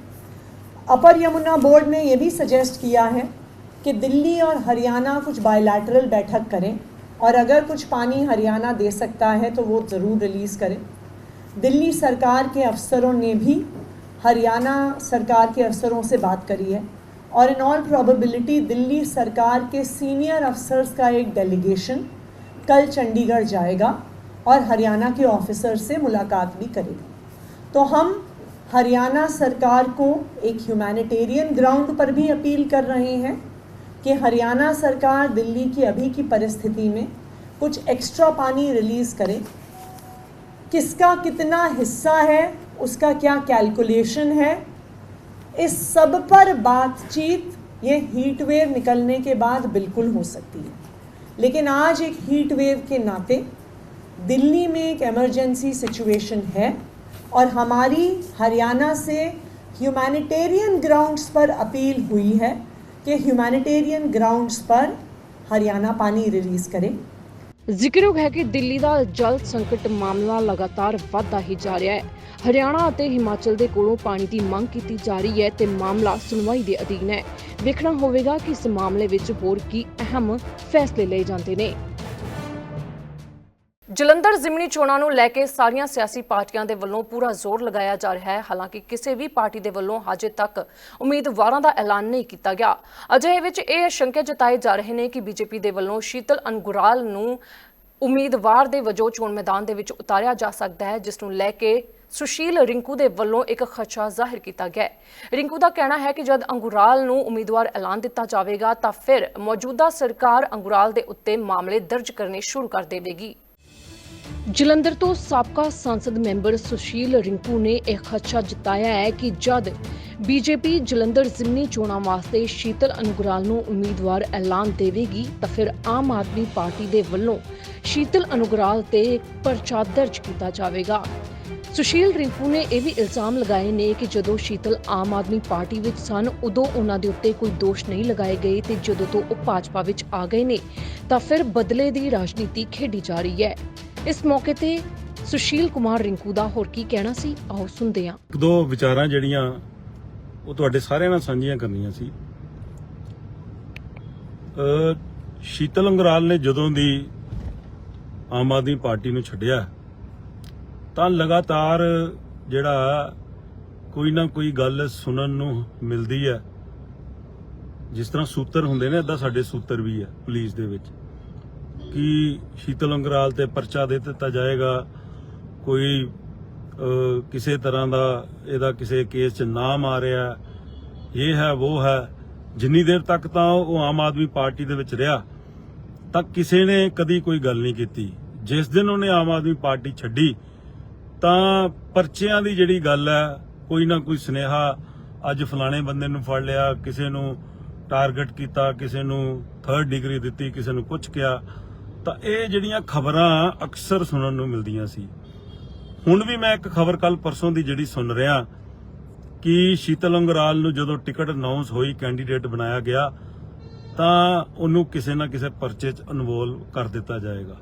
अपर यमुना बोर्ड ने ये भी सजेस्ट किया है कि दिल्ली और हरियाणा कुछ बायलैटरल बैठक करें और अगर कुछ पानी हरियाणा दे सकता है तो वो ज़रूर रिलीज़ करें। दिल्ली सरकार के अफसरों ने भी हरियाणा सरकार के अफसरों से बात करी है और इन ऑल प्रोबेबिलिटी दिल्ली सरकार के सीनियर अफसर्स का एक डेलीगेशन कल चंडीगढ़ जाएगा और हरियाणा के ऑफिसर से मुलाकात भी करेगा। तो हम हरियाणा सरकार को एक ह्यूमैनिटेरियन ग्राउंड पर भी अपील कर रहे हैं। कि हरियाणा सरकार दिल्ली की अभी की परिस्थिति में कुछ एक्स्ट्रा पानी रिलीज़ करे। किसका कितना हिस्सा है, उसका क्या कैलकुलेशन है, इस सब पर बातचीत, ये हीट वेव निकलने के बाद बिल्कुल हो सकती है। लेकिन आज एक हीट वेव के नाते दिल्ली में एक इमरजेंसी सिचुएशन है और हमारी हरियाणा से ह्यूमैनिटेरियन ग्राउंड्स पर अपील हुई है कि ह्यूमैनिटेरियन ग्राउंड्स पर हरियाणा पानी रिलीज़ करे ਜ਼ਿਕਰਯੋਗ ਹੈ ਕਿ ਦਿੱਲੀ ਦਾ ਜਲ ਸੰਕਟ ਮਾਮਲਾ ਲਗਾਤਾਰ ਵਧਦਾ ਹੀ ਜਾ ਰਿਹਾ ਹੈ ਹਰਿਆਣਾ ਅਤੇ ਹਿਮਾਚਲ ਦੇ ਕੋਲੋਂ ਪਾਣੀ ਦੀ ਮੰਗ ਕੀਤੀ ਜਾ ਰਹੀ ਹੈ ਤੇ ਮਾਮਲਾ ਸੁਣਵਾਈ ਦੇ ਅਧੀਨ ਹੈ ਵੇਖਣਾ ਹੋਵੇਗਾ ਕਿ ਇਸ ਮਾਮਲੇ ਵਿੱਚ ਹੋਰ ਕੀ ਅਹਿਮ ਫੈਸਲੇ ਲਏ ਜਾਂਦੇ ਨੇ ਜਲੰਧਰ ਜ਼ਿਮਨੀ ਚੋਣਾਂ ਨੂੰ ਲੈ ਕੇ ਸਾਰੀਆਂ ਸਿਆਸੀ ਪਾਰਟੀਆਂ ਦੇ ਵੱਲੋਂ ਪੂਰਾ ਜ਼ੋਰ ਲਗਾਇਆ ਜਾ ਰਿਹਾ ਹੈ। ਹਾਲਾਂਕਿ ਕਿਸੇ ਵੀ ਪਾਰਟੀ ਦੇ ਵੱਲੋਂ ਹਜੇ ਤੱਕ ਉਮੀਦਵਾਰਾਂ ਦਾ ਐਲਾਨ ਨਹੀਂ ਕੀਤਾ ਗਿਆ। ਅਜਿਹੇ ਵਿੱਚ ਇਹ ਸ਼ੰਕੇ ਜਤਾਏ ਜਾ ਰਹੇ ਨੇ ਕਿ ਬੀਜੇਪੀ ਦੇ ਵੱਲੋਂ ਸ਼ੀਤਲ ਅੰਗੁਰਾਲ ਨੂੰ ਉਮੀਦਵਾਰ ਦੇ ਵਜੋਂ ਚੋਣ ਮੈਦਾਨ ਦੇ ਵਿੱਚ ਉਤਾਰਿਆ ਜਾ ਸਕਦਾ ਹੈ, ਜਿਸ ਨੂੰ ਲੈ ਕੇ ਸੁਸ਼ੀਲ ਰਿੰਕੂ ਦੇ ਵੱਲੋਂ ਇੱਕ ਖਦਸ਼ਾ ਜ਼ਾਹਿਰ ਕੀਤਾ ਗਿਆ ਹੈ। ਰਿੰਕੂ ਦਾ ਕਹਿਣਾ ਹੈ ਕਿ ਜਦ ਅੰਗੁਰਾਲ ਨੂੰ ਉਮੀਦਵਾਰ ਐਲਾਨ ਦਿੱਤਾ ਜਾਵੇਗਾ ਤਾਂ ਫਿਰ ਮੌਜੂਦਾ ਸਰਕਾਰ ਅੰਗੁਰਾਲ ਦੇ ਉੱਤੇ ਮਾਮਲੇ ਦਰਜ ਕਰਨੇ ਸ਼ੁਰੂ ਕਰ ਦੇਵੇਗੀ। ਜਲੰਧਰ ਤੋਂ ਸਾਬਕਾ ਸੰਸਦ ਮੈਂਬਰ ਸੁਸ਼ੀਲ ਰਿੰਕੂ ਨੇ ਇਹ ਖਦਸ਼ਾ ਜਤਾਇਆ ਹੈ ਕਿ ਜਦ ਬੀਜੇਪੀ ਜਲੰਧਰ ਜ਼ਿਮਨੀ ਚੋਣਾਂ ਵਾਸਤੇ ਸ਼ੀਤਲ ਅਨੁਗਰਾਲ ਨੂੰ ਉਮੀਦਵਾਰ ਐਲਾਨ ਦੇਵੇਗੀ, ਤਾਂ ਫਿਰ ਆਮ ਆਦਮੀ ਪਾਰਟੀ ਦੇ ਵੱਲੋਂ ਸ਼ੀਤਲ ਅਨੁਗਰਾਲ ਤੇ ਪਰਚਾ ਦਰਜ ਕੀਤਾ ਜਾਵੇਗਾ। ਸੁਸ਼ੀਲ ਰਿੰਕੂ ਨੇ ਇਹ ਵੀ ਇਲਜ਼ਾਮ ਲਗਾਏ ਨੇ ਕਿ ਜਦੋਂ ਸ਼ੀਤਲ ਆਮ ਆਦਮੀ ਪਾਰਟੀ ਵਿੱਚ ਸਨ, ਉਦੋਂ ਉਹਨਾਂ ਦੇ ਉੱਤੇ ਕੋਈ ਦੋਸ਼ ਨਹੀਂ ਲਗਾਏ ਗਏ ਤੇ ਜਦੋਂ ਤੋਂ ਉਹ ਭਾਜਪਾ ਵਿੱਚ ਆ ਗਏ ਨੇ, ਤਾਂ ਫਿਰ ਬਦਲੇ ਦੀ ਰਾਜਨੀਤੀ ਖੇਡੀ ਜਾ ਰਹੀ ਹੈ। ਇਸ ਮੌਕੇ ਤੇ ਸੁਸ਼ੀਲ ਕੁਮਾਰ ਰਿੰਕੂ ਦਾ ਹੋਰ ਕੀ ਕਹਿਣਾ ਸੀ, ਆਓ ਸੁਣਦੇ ਹਾਂ। ਇੱਕ ਦੋ ਵਿਚਾਰਾਂ ਜਿਹੜੀਆਂ ਉਹ ਤੁਹਾਡੇ ਸਾਰਿਆਂ ਨਾਲ ਸਾਂਝੀਆਂ ਕਰਨੀਆਂ ਸੀ। ਅ, ਸ਼ੀਤਲ ਅੰਗਰਾਲ ਨੇ ਜਦੋਂ ਦੀ ਆਮ ਆਦਮੀ ਪਾਰਟੀ ਨੂੰ ਛੱਡਿਆ, ਤਾਂ ਲਗਾਤਾਰ ਜਿਹੜਾ ਕੋਈ ਨਾ ਕੋਈ ਗੱਲ ਸੁਣਨ ਨੂੰ ਮਿਲਦੀ ਹੈ। ਜਿਸ ਤਰ੍ਹਾਂ ਸੂਤਰ ਹੁੰਦੇ ਨੇ ਏਦਾਂ ਸਾਡੇ ਸੂਤਰ ਵੀ ਹੈ ਪੁਲਿਸ ਦੇ ਵਿੱਚ। ਕੀ ਸ਼ੀਤਲ ਅੰਗਰਾਲ ਤੇ ਪਰਚਾ ਦੇ ਦਿੱਤਾ ਜਾਏਗਾ? ਕੋਈ ਕਿਸੇ ਤਰ੍ਹਾਂ ਦਾ ਇਹਦਾ ਕਿਸੇ ਕੇਸ 'ਚ ਨਾਮ ਆ ਰਿਹਾ ਇਹ ਹੈ, ਉਹ ਹੈ। ਜਿੰਨੀ ਦੇਰ ਤੱਕ ਤਾਂ ਉਹ ਆਮ ਆਦਮੀ ਪਾਰਟੀ ਦੇ ਵਿੱਚ ਰਿਹਾ ਤਾਂ ਕਿਸੇ ਨੇ ਕਦੀ ਕੋਈ ਗੱਲ ਨਹੀਂ ਕੀਤੀ। ਜਿਸ ਦਿਨ ਉਹਨੇ ਆਮ ਆਦਮੀ ਪਾਰਟੀ ਛੱਡੀ, ਤਾਂ ਪਰਚਿਆਂ ਦੀ ਜਿਹੜੀ ਗੱਲ ਹੈ, ਕੋਈ ਨਾ ਕੋਈ ਸੁਨੇਹਾ ਅੱਜ ਫਲਾਣੇ ਬੰਦੇ ਨੂੰ ਫੜ ਲਿਆ, ਕਿਸੇ ਨੂੰ ਟਾਰਗੇਟ ਕੀਤਾ, ਕਿਸੇ ਨੂੰ ਥਰਡ ਡਿਗਰੀ ਦਿੱਤੀ, ਕਿਸੇ ਨੂੰ ਕੁਝ ਕਿਹਾ। ਤਾਂ ਇਹ ਜਿਹੜੀਆਂ ਖਬਰਾਂ ਅਕਸਰ ਸੁਣਨ ਨੂੰ ਮਿਲਦੀਆਂ ਸੀ। ਹੁਣ ਵੀ ਮੈਂ ਇੱਕ ਖਬਰ ਕੱਲ ਪਰਸੋਂ ਦੀ ਜਿਹੜੀ ਸੁਣ ਰਿਹਾ ਕਿ ਸ਼ੀਤਲ ਅੰਗਰਾਲ ਨੂੰ ਜਦੋਂ ਟਿਕਟ ਅਨਾਉਂਸ ਹੋਈ ਕੈਂਡੀਡੇਟ ਬਣਾਇਆ ਗਿਆ, ਤਾਂ ਉਹਨੂੰ ਕਿਸੇ ਨਾ ਕਿਸੇ ਪਰਚੇ 'ਚ ਇਨਵੋਲਵ ਕਰ ਦਿੱਤਾ ਜਾਏਗਾ।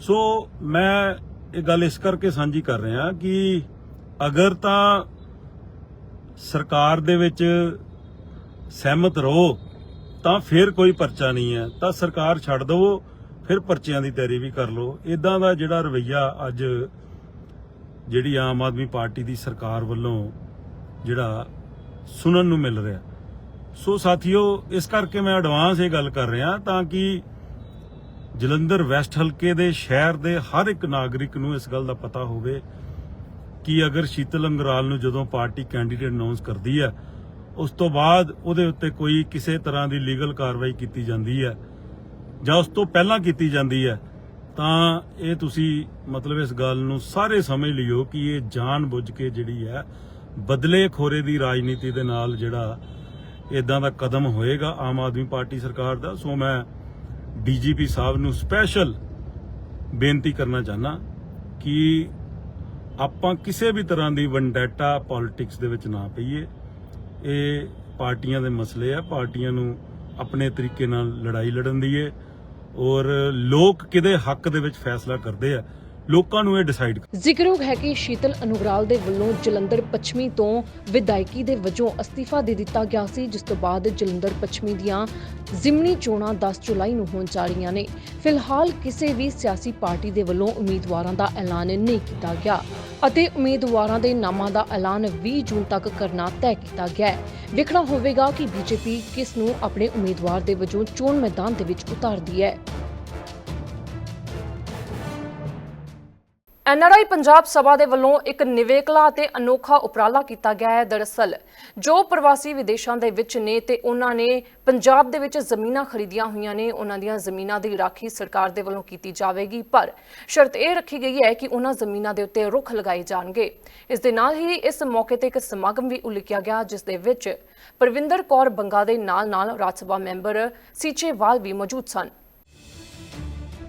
ਸੋ ਮੈਂ ਇਹ ਗੱਲ ਇਸ ਕਰਕੇ ਸਾਂਝੀ ਕਰ ਰਿਹਾ ਕਿ ਅਗਰ ਤਾਂ ਸਰਕਾਰ ਦੇ ਵਿੱਚ ਸਹਿਮਤ ਰਹੋ, ਤਾਂ ਫਿਰ ਕੋਈ ਪਰਚਾ ਨਹੀਂ ਹੈ। ਤਾਂ ਸਰਕਾਰ ਛੱਡ ਦਿਵੋ ਫਿਰ ਪਰਚਿਆਂ ਦੀ ਤਿਆਰੀ ਵੀ ਕਰ ਲਓ। ਇਦਾਂ ਦਾ ਜਿਹੜਾ ਰਵਈਆ ਅੱਜ ਜਿਹੜੀ ਆਮ ਆਦਮੀ ਪਾਰਟੀ ਦੀ ਸਰਕਾਰ ਵੱਲੋਂ ਜਿਹੜਾ ਸੁਣਨ ਨੂੰ ਮਿਲ ਰਿਹਾ। ਸੋ ਸਾਥੀਓ, ਇਸ ਕਰਕੇ ਮੈਂ ਐਡਵਾਂਸ ਇਹ ਗੱਲ ਕਰ ਰਿਹਾ ਤਾਂ ਕਿ ਜਲੰਧਰ ਵੈਸਟ ਹਲਕੇ ਦੇ ਸ਼ਹਿਰ ਦੇ ਹਰ ਇੱਕ ਨਾਗਰਿਕ ਨੂੰ ਇਸ ਗੱਲ ਦਾ ਪਤਾ ਹੋਵੇ ਕਿ ਅਗਰ ਸ਼ੀਤਲ ਅੰਗਰਾਲ ਨੂੰ ਜਦੋਂ ਪਾਰਟੀ ਕੈਂਡੀਡੇਟ ਅਨਾਉਂਸ ਕਰਦੀ ਹੈ, ਉਸ ਤੋਂ ਬਾਅਦ ਉਹਦੇ ਉੱਤੇ ਕੋਈ ਕਿਸੇ ਤਰ੍ਹਾਂ ਦੀ ਲੀਗਲ ਕਾਰਵਾਈ ਕੀਤੀ ਜਾਂਦੀ ਹੈ। ਜਾਂ ਉਸ ਤੋਂ ਪਹਿਲਾਂ ਕੀਤੀ ਜਾਂਦੀ ਹੈ, ਤਾਂ ਇਹ ਤੁਸੀਂ ਮਤਲਬ ਇਸ ਗੱਲ ਨੂੰ ਸਾਰੇ ਸਮਝ ਲਿਓ ਕਿ ਇਹ ਜਾਣ ਬੁੱਝ ਕੇ ਜਿਹੜੀ ਹੈ, ਬਦਲੇ ਖੋਰੇ ਦੀ ਰਾਜਨੀਤੀ ਦੇ ਨਾਲ ਜਿਹੜਾ ਇਦਾਂ ਦਾ ਕਦਮ ਹੋਏਗਾ ਆਮ ਆਦਮੀ ਪਾਰਟੀ ਸਰਕਾਰ ਦਾ, ਸੋ ਮੈਂ ਡੀਜੀਪੀ ਸਾਹਿਬ ਨੂੰ ਸਪੈਸ਼ਲ ਬੇਨਤੀ ਕਰਨਾ ਚਾਹਨਾ ਕਿ ਆਪਾਂ ਕਿਸੇ ਵੀ ਤਰ੍ਹਾਂ ਦੀ ਵੰਡੈਟਾ ਪੋਲਿਟਿਕਸ ਦੇ ਵਿੱਚ ਨਾ ਪਈਏ। ਇਹ ਪਾਰਟੀਆਂ ਦੇ ਮਸਲੇ ਆ, ਪਾਰਟੀਆਂ ਨੂੰ ਆਪਣੇ ਤਰੀਕੇ ਨਾਲ ਲੜਾਈ ਲੜਨ ਦੀ ਏ। ਔਰ ਲੋਕ ਕਿਹਦੇ ਹੱਕ ਦੇ ਵਿੱਚ ਫੈਸਲਾ ਕਰਦੇ ਆ ਲੋਕਾਂ ਨੂੰ ਇਹ ਡਿਸਾਈਡ ਜ਼ਿਕਰਯੋਗ ਹੈ ਕਿ ਸ਼ੀਤਲ ਅਨੁਗਰਾਲ ਦੇ ਵੱਲੋਂ ਜਲੰਧਰ ਪੱਛਮੀ ਤੋਂ ਵਿਧਾਇਕੀ ਦੇ ਵਜੋਂ ਅਸਤੀਫਾ ਦੇ ਦਿੱਤਾ ਗਿਆ ਸੀ, ਜਿਸ ਤੋਂ ਬਾਅਦ ਜਲੰਧਰ ਪੱਛਮੀ ਦੀਆਂ ਜ਼ਿਮਨੀ ਚੋਣਾਂ 10 ਜੁਲਾਈ ਨੂੰ ਹੋਣ ਜਾ ਰਹੀਆਂ ਨੇ। ਫਿਲਹਾਲ ਕਿਸੇ ਵੀ ਸਿਆਸੀ ਪਾਰਟੀ ਦੇ ਵੱਲੋਂ ਉਮੀਦਵਾਰਾਂ ਦਾ ਐਲਾਨ ਨਹੀਂ ਕੀਤਾ ਗਿਆ ਅਤੇ ਉਮੀਦਵਾਰਾਂ ਦੇ ਨਾਮਾਂ ਦਾ ਐਲਾਨ 20 ਜੂਨ ਤੱਕ ਕਰਨਾ ਤੈਅ ਕੀਤਾ ਗਿਆ ਹੈ। ਵੇਖਣਾ ਹੋਵੇਗਾ ਕਿ ਬੀਜੇਪੀ ਕਿਸ ਨੂੰ ਆਪਣੇ ਉਮੀਦਵਾਰ ਦੇ ਵਜੋਂ ਚੋਣ ਮੈਦਾਨ ਦੇ ਵਿੱਚ ਉਤਾਰਦੀ ਹੈ। ਐਨਆਰਆਈ ਪੰਜਾਬ ਸਭਾ ਦੇ ਵੱਲੋਂ ਇੱਕ ਨਿਵੇਕਲਾ ਅਤੇ ਅਨੋਖਾ ਉਪਰਾਲਾ ਕੀਤਾ ਗਿਆ ਹੈ ਦਰਅਸਲ, ਜੋ ਪ੍ਰਵਾਸੀ ਵਿਦੇਸ਼ਾਂ ਦੇ ਵਿੱਚ ਨੇ ਤੇ ਉਹਨਾਂ ਨੇ ਪੰਜਾਬ ਦੇ ਵਿੱਚ ਜ਼ਮੀਨਾਂ ਖਰੀਦੀਆਂ ਹੋਈਆਂ ਨੇ, ਉਹਨਾਂ ਦੀਆਂ ਜ਼ਮੀਨਾਂ ਦੀ ਰਾਖੀ ਸਰਕਾਰ ਦੇ ਵੱਲੋਂ ਕੀਤੀ ਜਾਵੇਗੀ, ਪਰ ਸ਼ਰਤ ਇਹ ਰੱਖੀ ਗਈ ਹੈ ਕਿ ਉਹਨਾਂ ਜ਼ਮੀਨਾਂ ਦੇ ਉੱਤੇ ਰੁੱਖ ਲਗਾਏ ਜਾਣਗੇ। ਇਸ ਦੇ ਨਾਲ ਹੀ ਇਸ ਮੌਕੇ ਤੇ ਇੱਕ ਸਮਾਗਮ ਵੀ ਉਲੀਕਿਆ ਗਿਆ, ਜਿਸ ਦੇ ਵਿੱਚ ਪਰਵਿੰਦਰ ਕੌਰ ਬੰਗਾ ਦੇ ਨਾਲ-ਨਾਲ ਰਾਜ ਸਭਾ ਮੈਂਬਰ ਸੀਚੇਵਾਲ ਵੀ ਮੌਜੂਦ ਸਨ।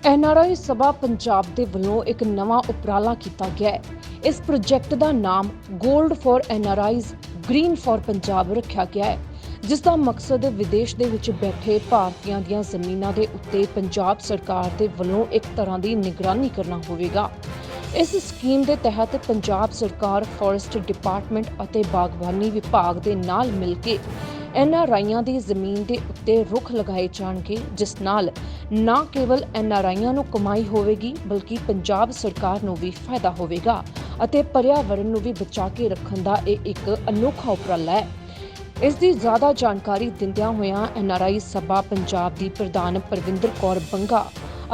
ਐਨਆਰਆਈ ਸਭਾ ਪੰਜਾਬ ਦੇ ਵੱਲੋਂ ਇੱਕ ਨਵਾਂ ਉਪਰਾਲਾ ਕੀਤਾ ਗਿਆ ਇਸ ਪ੍ਰੋਜੈਕਟ ਦਾ ਨਾਮ 골ਡ for NRIs green for Punjab ਰੱਖਿਆ ਗਿਆ ਹੈ, ਜਿਸ ਦਾ ਮਕਸਦ ਵਿਦੇਸ਼ ਦੇ ਵਿੱਚ ਬੈਠੇ ਭਾਰਤੀਆਂ ਦੀਆਂ ਜ਼ਮੀਨਾਂ ਦੇ ਉੱਤੇ ਪੰਜਾਬ ਸਰਕਾਰ ਦੇ ਵੱਲੋਂ ਇੱਕ ਤਰ੍ਹਾਂ ਦੀ ਨਿਗਰਾਨੀ ਕਰਨਾ ਹੋਵੇਗਾ। ਇਸ ਸਕੀਮ ਦੇ ਤਹਿਤ ਪੰਜਾਬ ਸਰਕਾਰ, ਫੋਰੈਸਟ ਡਿਪਾਰਟਮੈਂਟ ਅਤੇ ਬਾਗਬਾਨੀ ਵਿਭਾਗ ਦੇ ਨਾਲ ਮਿਲ ਕੇ ਐੱਨ ਆਰ ਆਈਆਂ ਦੀ ਜ਼ਮੀਨ ਦੇ ਉੱਤੇ ਰੁੱਖ ਲਗਾਏ ਜਾਣਗੇ, ਜਿਸ ਨਾਲ ਨਾ ਕੇਵਲ ਐੱਨ ਆਰ ਆਈਆਂ ਨੂੰ ਕਮਾਈ ਹੋਵੇਗੀ, ਬਲਕਿ ਪੰਜਾਬ ਸਰਕਾਰ ਨੂੰ ਵੀ ਫਾਇਦਾ ਹੋਵੇਗਾ ਅਤੇ ਪਰਿਆਵਰਣ ਨੂੰ ਵੀ ਬਚਾ ਕੇ ਰੱਖਣ ਦਾ ਇਹ ਇੱਕ ਅਨੋਖਾ ਉਪਰਾਲਾ ਹੈ। ਇਸ ਦੀ ਜ਼ਿਆਦਾ ਜਾਣਕਾਰੀ ਦਿੰਦਿਆਂ ਹੋਇਆਂ ਐਨਆਰਆਈ ਸਭਾ ਪੰਜਾਬ ਦੀ ਪ੍ਰਧਾਨ ਪਰਵਿੰਦਰ ਕੌਰ ਬੰਗਾ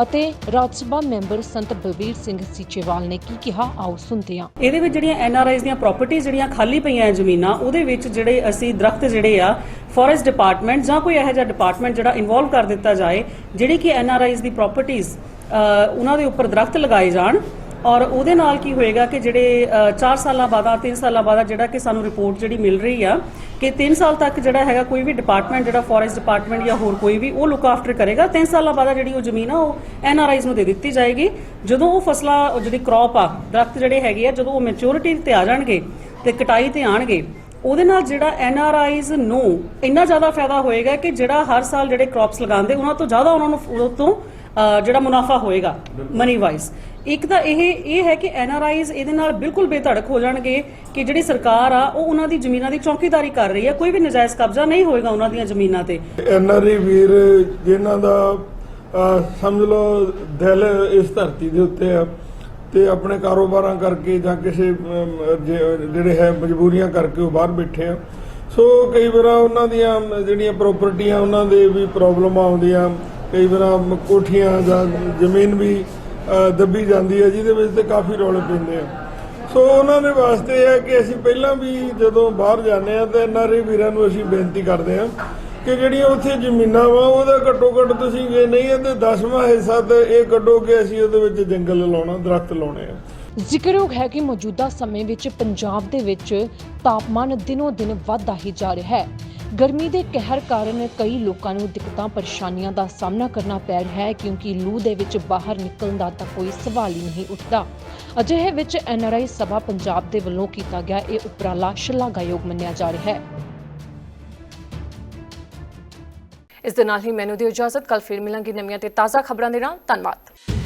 ਅਤੇ ਰਾਜ ਸਭਾ ਮੈਂਬਰ ਸੰਤ ਬਲਬੀਰ ਸਿੰਘ ਸੀਚੇਵਾਲ ਨੇ ਕੀ ਕਿਹਾ? ਆਓ ਸੁਣਦੇ ਹਾਂ। ਇਹਦੇ ਵਿੱਚ ਜਿਹੜੀਆਂ ਐਨ ਆਰ ਆਈਜ਼ ਦੀਆਂ ਪ੍ਰਾਪਰਟੀਆਂ ਜਿਹੜੀਆਂ ਖਾਲੀ ਪਈਆਂ ਹੈ ਜ਼ਮੀਨਾਂ, ਉਹਦੇ ਵਿੱਚ ਜਿਹੜੇ ਅਸੀਂ ਦਰਖਤ ਜਿਹੜੇ ਆ ਫੋਰੈਸਟ ਡਿਪਾਰਟਮੈਂਟ ਜਾਂ ਕੋਈ ਇਹੋ ਜਿਹਾ ਡਿਪਾਰਟਮੈਂਟ ਜਿਹੜਾ ਇਨਵੋਲਵ ਕਰ ਦਿੱਤਾ ਜਾਏ, ਜਿਹੜੀ ਕਿ ਐਨ ਆਰ ਆਈਜ਼ ਦੀ ਪ੍ਰਾਪਰਟੀਆਂ ਉਹਨਾਂ ਦੇ ਉੱਪਰ ਦਰਖਤ ਲਗਾਏ ਜਾਣ ਔਰ ਉਹਦੇ ਨਾਲ ਕੀ ਹੋਏਗਾ ਕਿ ਜਿਹੜੇ 4 ਸਾਲਾਂ ਬਾਅਦ ਆ 3 ਸਾਲਾਂ ਬਾਅਦ ਜਿਹੜਾ ਕਿ ਸਾਨੂੰ ਰਿਪੋਰਟ ਜਿਹੜੀ ਮਿਲ ਰਹੀ ਆ ਕਿ 3 ਸਾਲ ਤੱਕ ਜਿਹੜਾ ਹੈਗਾ ਕੋਈ ਵੀ ਡਿਪਾਰਟਮੈਂਟ ਜਿਹੜਾ ਫੋਰੈਸਟ ਡਿਪਾਰਟਮੈਂਟ ਜਾਂ ਹੋਰ ਕੋਈ ਵੀ ਉਹ ਲੁੱਕ ਆਫਟਰ ਕਰੇਗਾ। 3 ਸਾਲਾਂ ਬਾਅਦ ਜਿਹੜੀ ਉਹ ਜ਼ਮੀਨ ਆ ਉਹ ਐਨ ਆਰ ਆਈਜ਼ ਨੂੰ ਦੇ ਦਿੱਤੀ ਜਾਏਗੀ। ਜਦੋਂ ਉਹ ਫਸਲਾਂ ਜਿਹੜੀ ਕ੍ਰੌਪ ਆ ਦਰਖਤ ਜਿਹੜੇ ਹੈਗੇ ਆ ਜਦੋਂ ਉਹ ਮੈਚੁਰਿਟੀ ਤੇ ਆ ਜਾਣਗੇ ਤੇ ਕਟਾਈ ਤੇ ਆਣਗੇ ਉਹਦੇ ਨਾਲ ਜਿਹੜਾ ਐਨ ਆਰ ਆਈਜ਼ ਨੂੰ ਇੰਨਾ ਜ਼ਿਆਦਾ ਫਾਇਦਾ ਹੋਏਗਾ ਕਿ ਜਿਹੜਾ ਹਰ ਸਾਲ ਜਿਹੜੇ ਕ੍ਰੌਪਸ ਲਗਾਉਂਦੇ ਉਹਨਾਂ ਤੋਂ ਜ਼ਿਆਦਾ ਉਹਨਾਂ ਨੂੰ ਉਹ ਤੋਂ ਜਿਹੜਾ ਮੁਨਾਫਾ ਹੋਏਗਾ ਮਨੀ ਵਾਈਜ਼ ਇੱਕ ਤਾਂ ਇਹ ਇਹ ਹੈ ਕਿ ਐਨ ਆਰ ਆਈਜ਼ ਇਹਦੇ ਨਾਲ ਬਿਲਕੁਲ ਬੇਧੜਕ ਹੋ ਜਾਣਗੇ ਕਿ ਜਿਹੜੀ ਸਰਕਾਰ ਆ, ਉਹ ਉਹਨਾਂ ਦੀ ਜ਼ਮੀਨਾਂ ਦੀ ਚੌਕੀਦਾਰੀ ਕਰ ਰਹੀ ਹੈ। ਕੋਈ ਵੀ ਨਜਾਇਜ਼ ਕਬਜ਼ਾ ਨਹੀਂ ਹੋਏਗਾ ਉਹਨਾਂ ਦੀਆਂ ਜ਼ਮੀਨਾਂ ਤੇ। ਐਨ ਆਰ ਆਈ ਵੀਰ, ਜਿਨ੍ਹਾਂ ਦਾ ਸਮਝ ਲਓ ਦਿਲ ਇਸ ਧਰਤੀ ਦੇ ਉੱਤੇ ਆ ਤੇ ਆਪਣੇ ਕਾਰੋਬਾਰਾਂ ਕਰਕੇ ਜਾਂ ਕਿਸੇ ਜਿਹੜੇ ਹੈ ਮਜਬੂਰੀਆਂ ਕਰਕੇ ਉਹ ਬਾਹਰ ਬੈਠੇ ਆ। ਸੋ ਕਈ ਵਾਰ ਉਹਨਾਂ ਦੀਆਂ ਜਿਹੜੀਆਂ ਪ੍ਰਾਪਰਟੀਆਂ ਉਹਨਾਂ ਦੇ ਵੀ ਪ੍ਰੋਬਲਮ ਆਉਂਦੀਆਂ। ਕਈ ਵਾਰ ਕੋਠੀਆਂ ਜਾਂ ਜ਼ਮੀਨ ਵੀ ਦੱਬੀ ਜਾਂਦੀ ਹੈ, ਜਿਹਦੇ ਵਿੱਚ ਤੇ ਕਾਫੀ ਰੌਲੇ ਪੈਂਦੇ ਆ ਸੋ ਉਹਨਾਂ ਦੇ ਵਾਸਤੇ ਇਹ ਹੈ ਕਿ ਅਸੀਂ ਪਹਿਲਾਂ ਵੀ ਜਦੋਂ ਬਾਹਰ ਜਾਂਦੇ ਆ ਤੇ ਐਨਆਰਏ ਵੀਰਾਂ ਨੂੰ ਅਸੀਂ ਬੇਨਤੀ ਕਰਦੇ ਆ ਕਿ ਜਿਹੜੀਆਂ ਉੱਥੇ ਜ਼ਮੀਨਾਂ ਵਾ, ਉਹਦਾ ਘੱਟੋ ਘੱਟ ਤੁਸੀਂ ਜੇ ਨਹੀਂ ਤੇ 10ਵਾਂ ਹਿੱਸਾ ਤੇ ਇਹ ਕੱਢੋ ਕਿ ਅਸੀਂ ਉਹਦੇ ਵਿੱਚ ਜੰਗਲ ਲਾਉਣਾ, ਦਰਖਤ ਲਾਉਣੇ ਆ। ਜ਼ਿਕਰਯੋਗ ਹੈ ਕਿ ਮੌਜੂਦਾ ਸਮੇਂ ਵਿੱਚ ਪੰਜਾਬ ਦੇ ਵਿੱਚ ਤਾਪਮਾਨ ਦਿਨੋ ਦਿਨ ਵੱਧਦਾ ਹੀ ਜਾ ਰਿਹਾ ਹੈ। ਗਰਮੀ ਦੇ ਕਹਿਰ ਕਾਰਨ ਕਈ ਲੋਕਾਂ ਨੂੰ ਦਿੱਕਤਾਂ, ਪਰੇਸ਼ਾਨੀਆਂ ਦਾ ਸਾਹਮਣਾ ਕਰਨਾ ਪੈ ਰਿਹਾ ਹੈ, ਕਿਉਂਕਿ ਲੂ ਦੇ ਵਿੱਚ ਬਾਹਰ ਨਿਕਲਣ ਦਾ ਤਾਂ ਕੋਈ ਸਵਾਲ ਹੀ ਨਹੀਂ ਉੱਠਦਾ। ਅਜਿਹੇ ਵਿੱਚ ਐਨਆਰਆਈ ਸਭਾ ਪੰਜਾਬ ਦੇ ਵੱਲੋਂ ਕੀਤਾ ਗਿਆ ਇਹ ਉਪਰਾਲਾ ਸ਼ਲਾਘਾਯੋਗ ਮੰਨਿਆ ਜਾ ਰਿਹਾ ਹੈ। ਇਸ ਦੇ ਨਾਲ ਹੀ ਮੈਨੂੰ ਦਿਓ ਇਜਾਜ਼ਤ। ਕੱਲ ਫਿਰ ਮਿਲਾਂਗੇ ਨਵੀਆਂ ਤੇ ਤਾਜ਼ਾ ਖਬਰਾਂ ਦੇ ਨਾਲ। ਧੰਨਵਾਦ।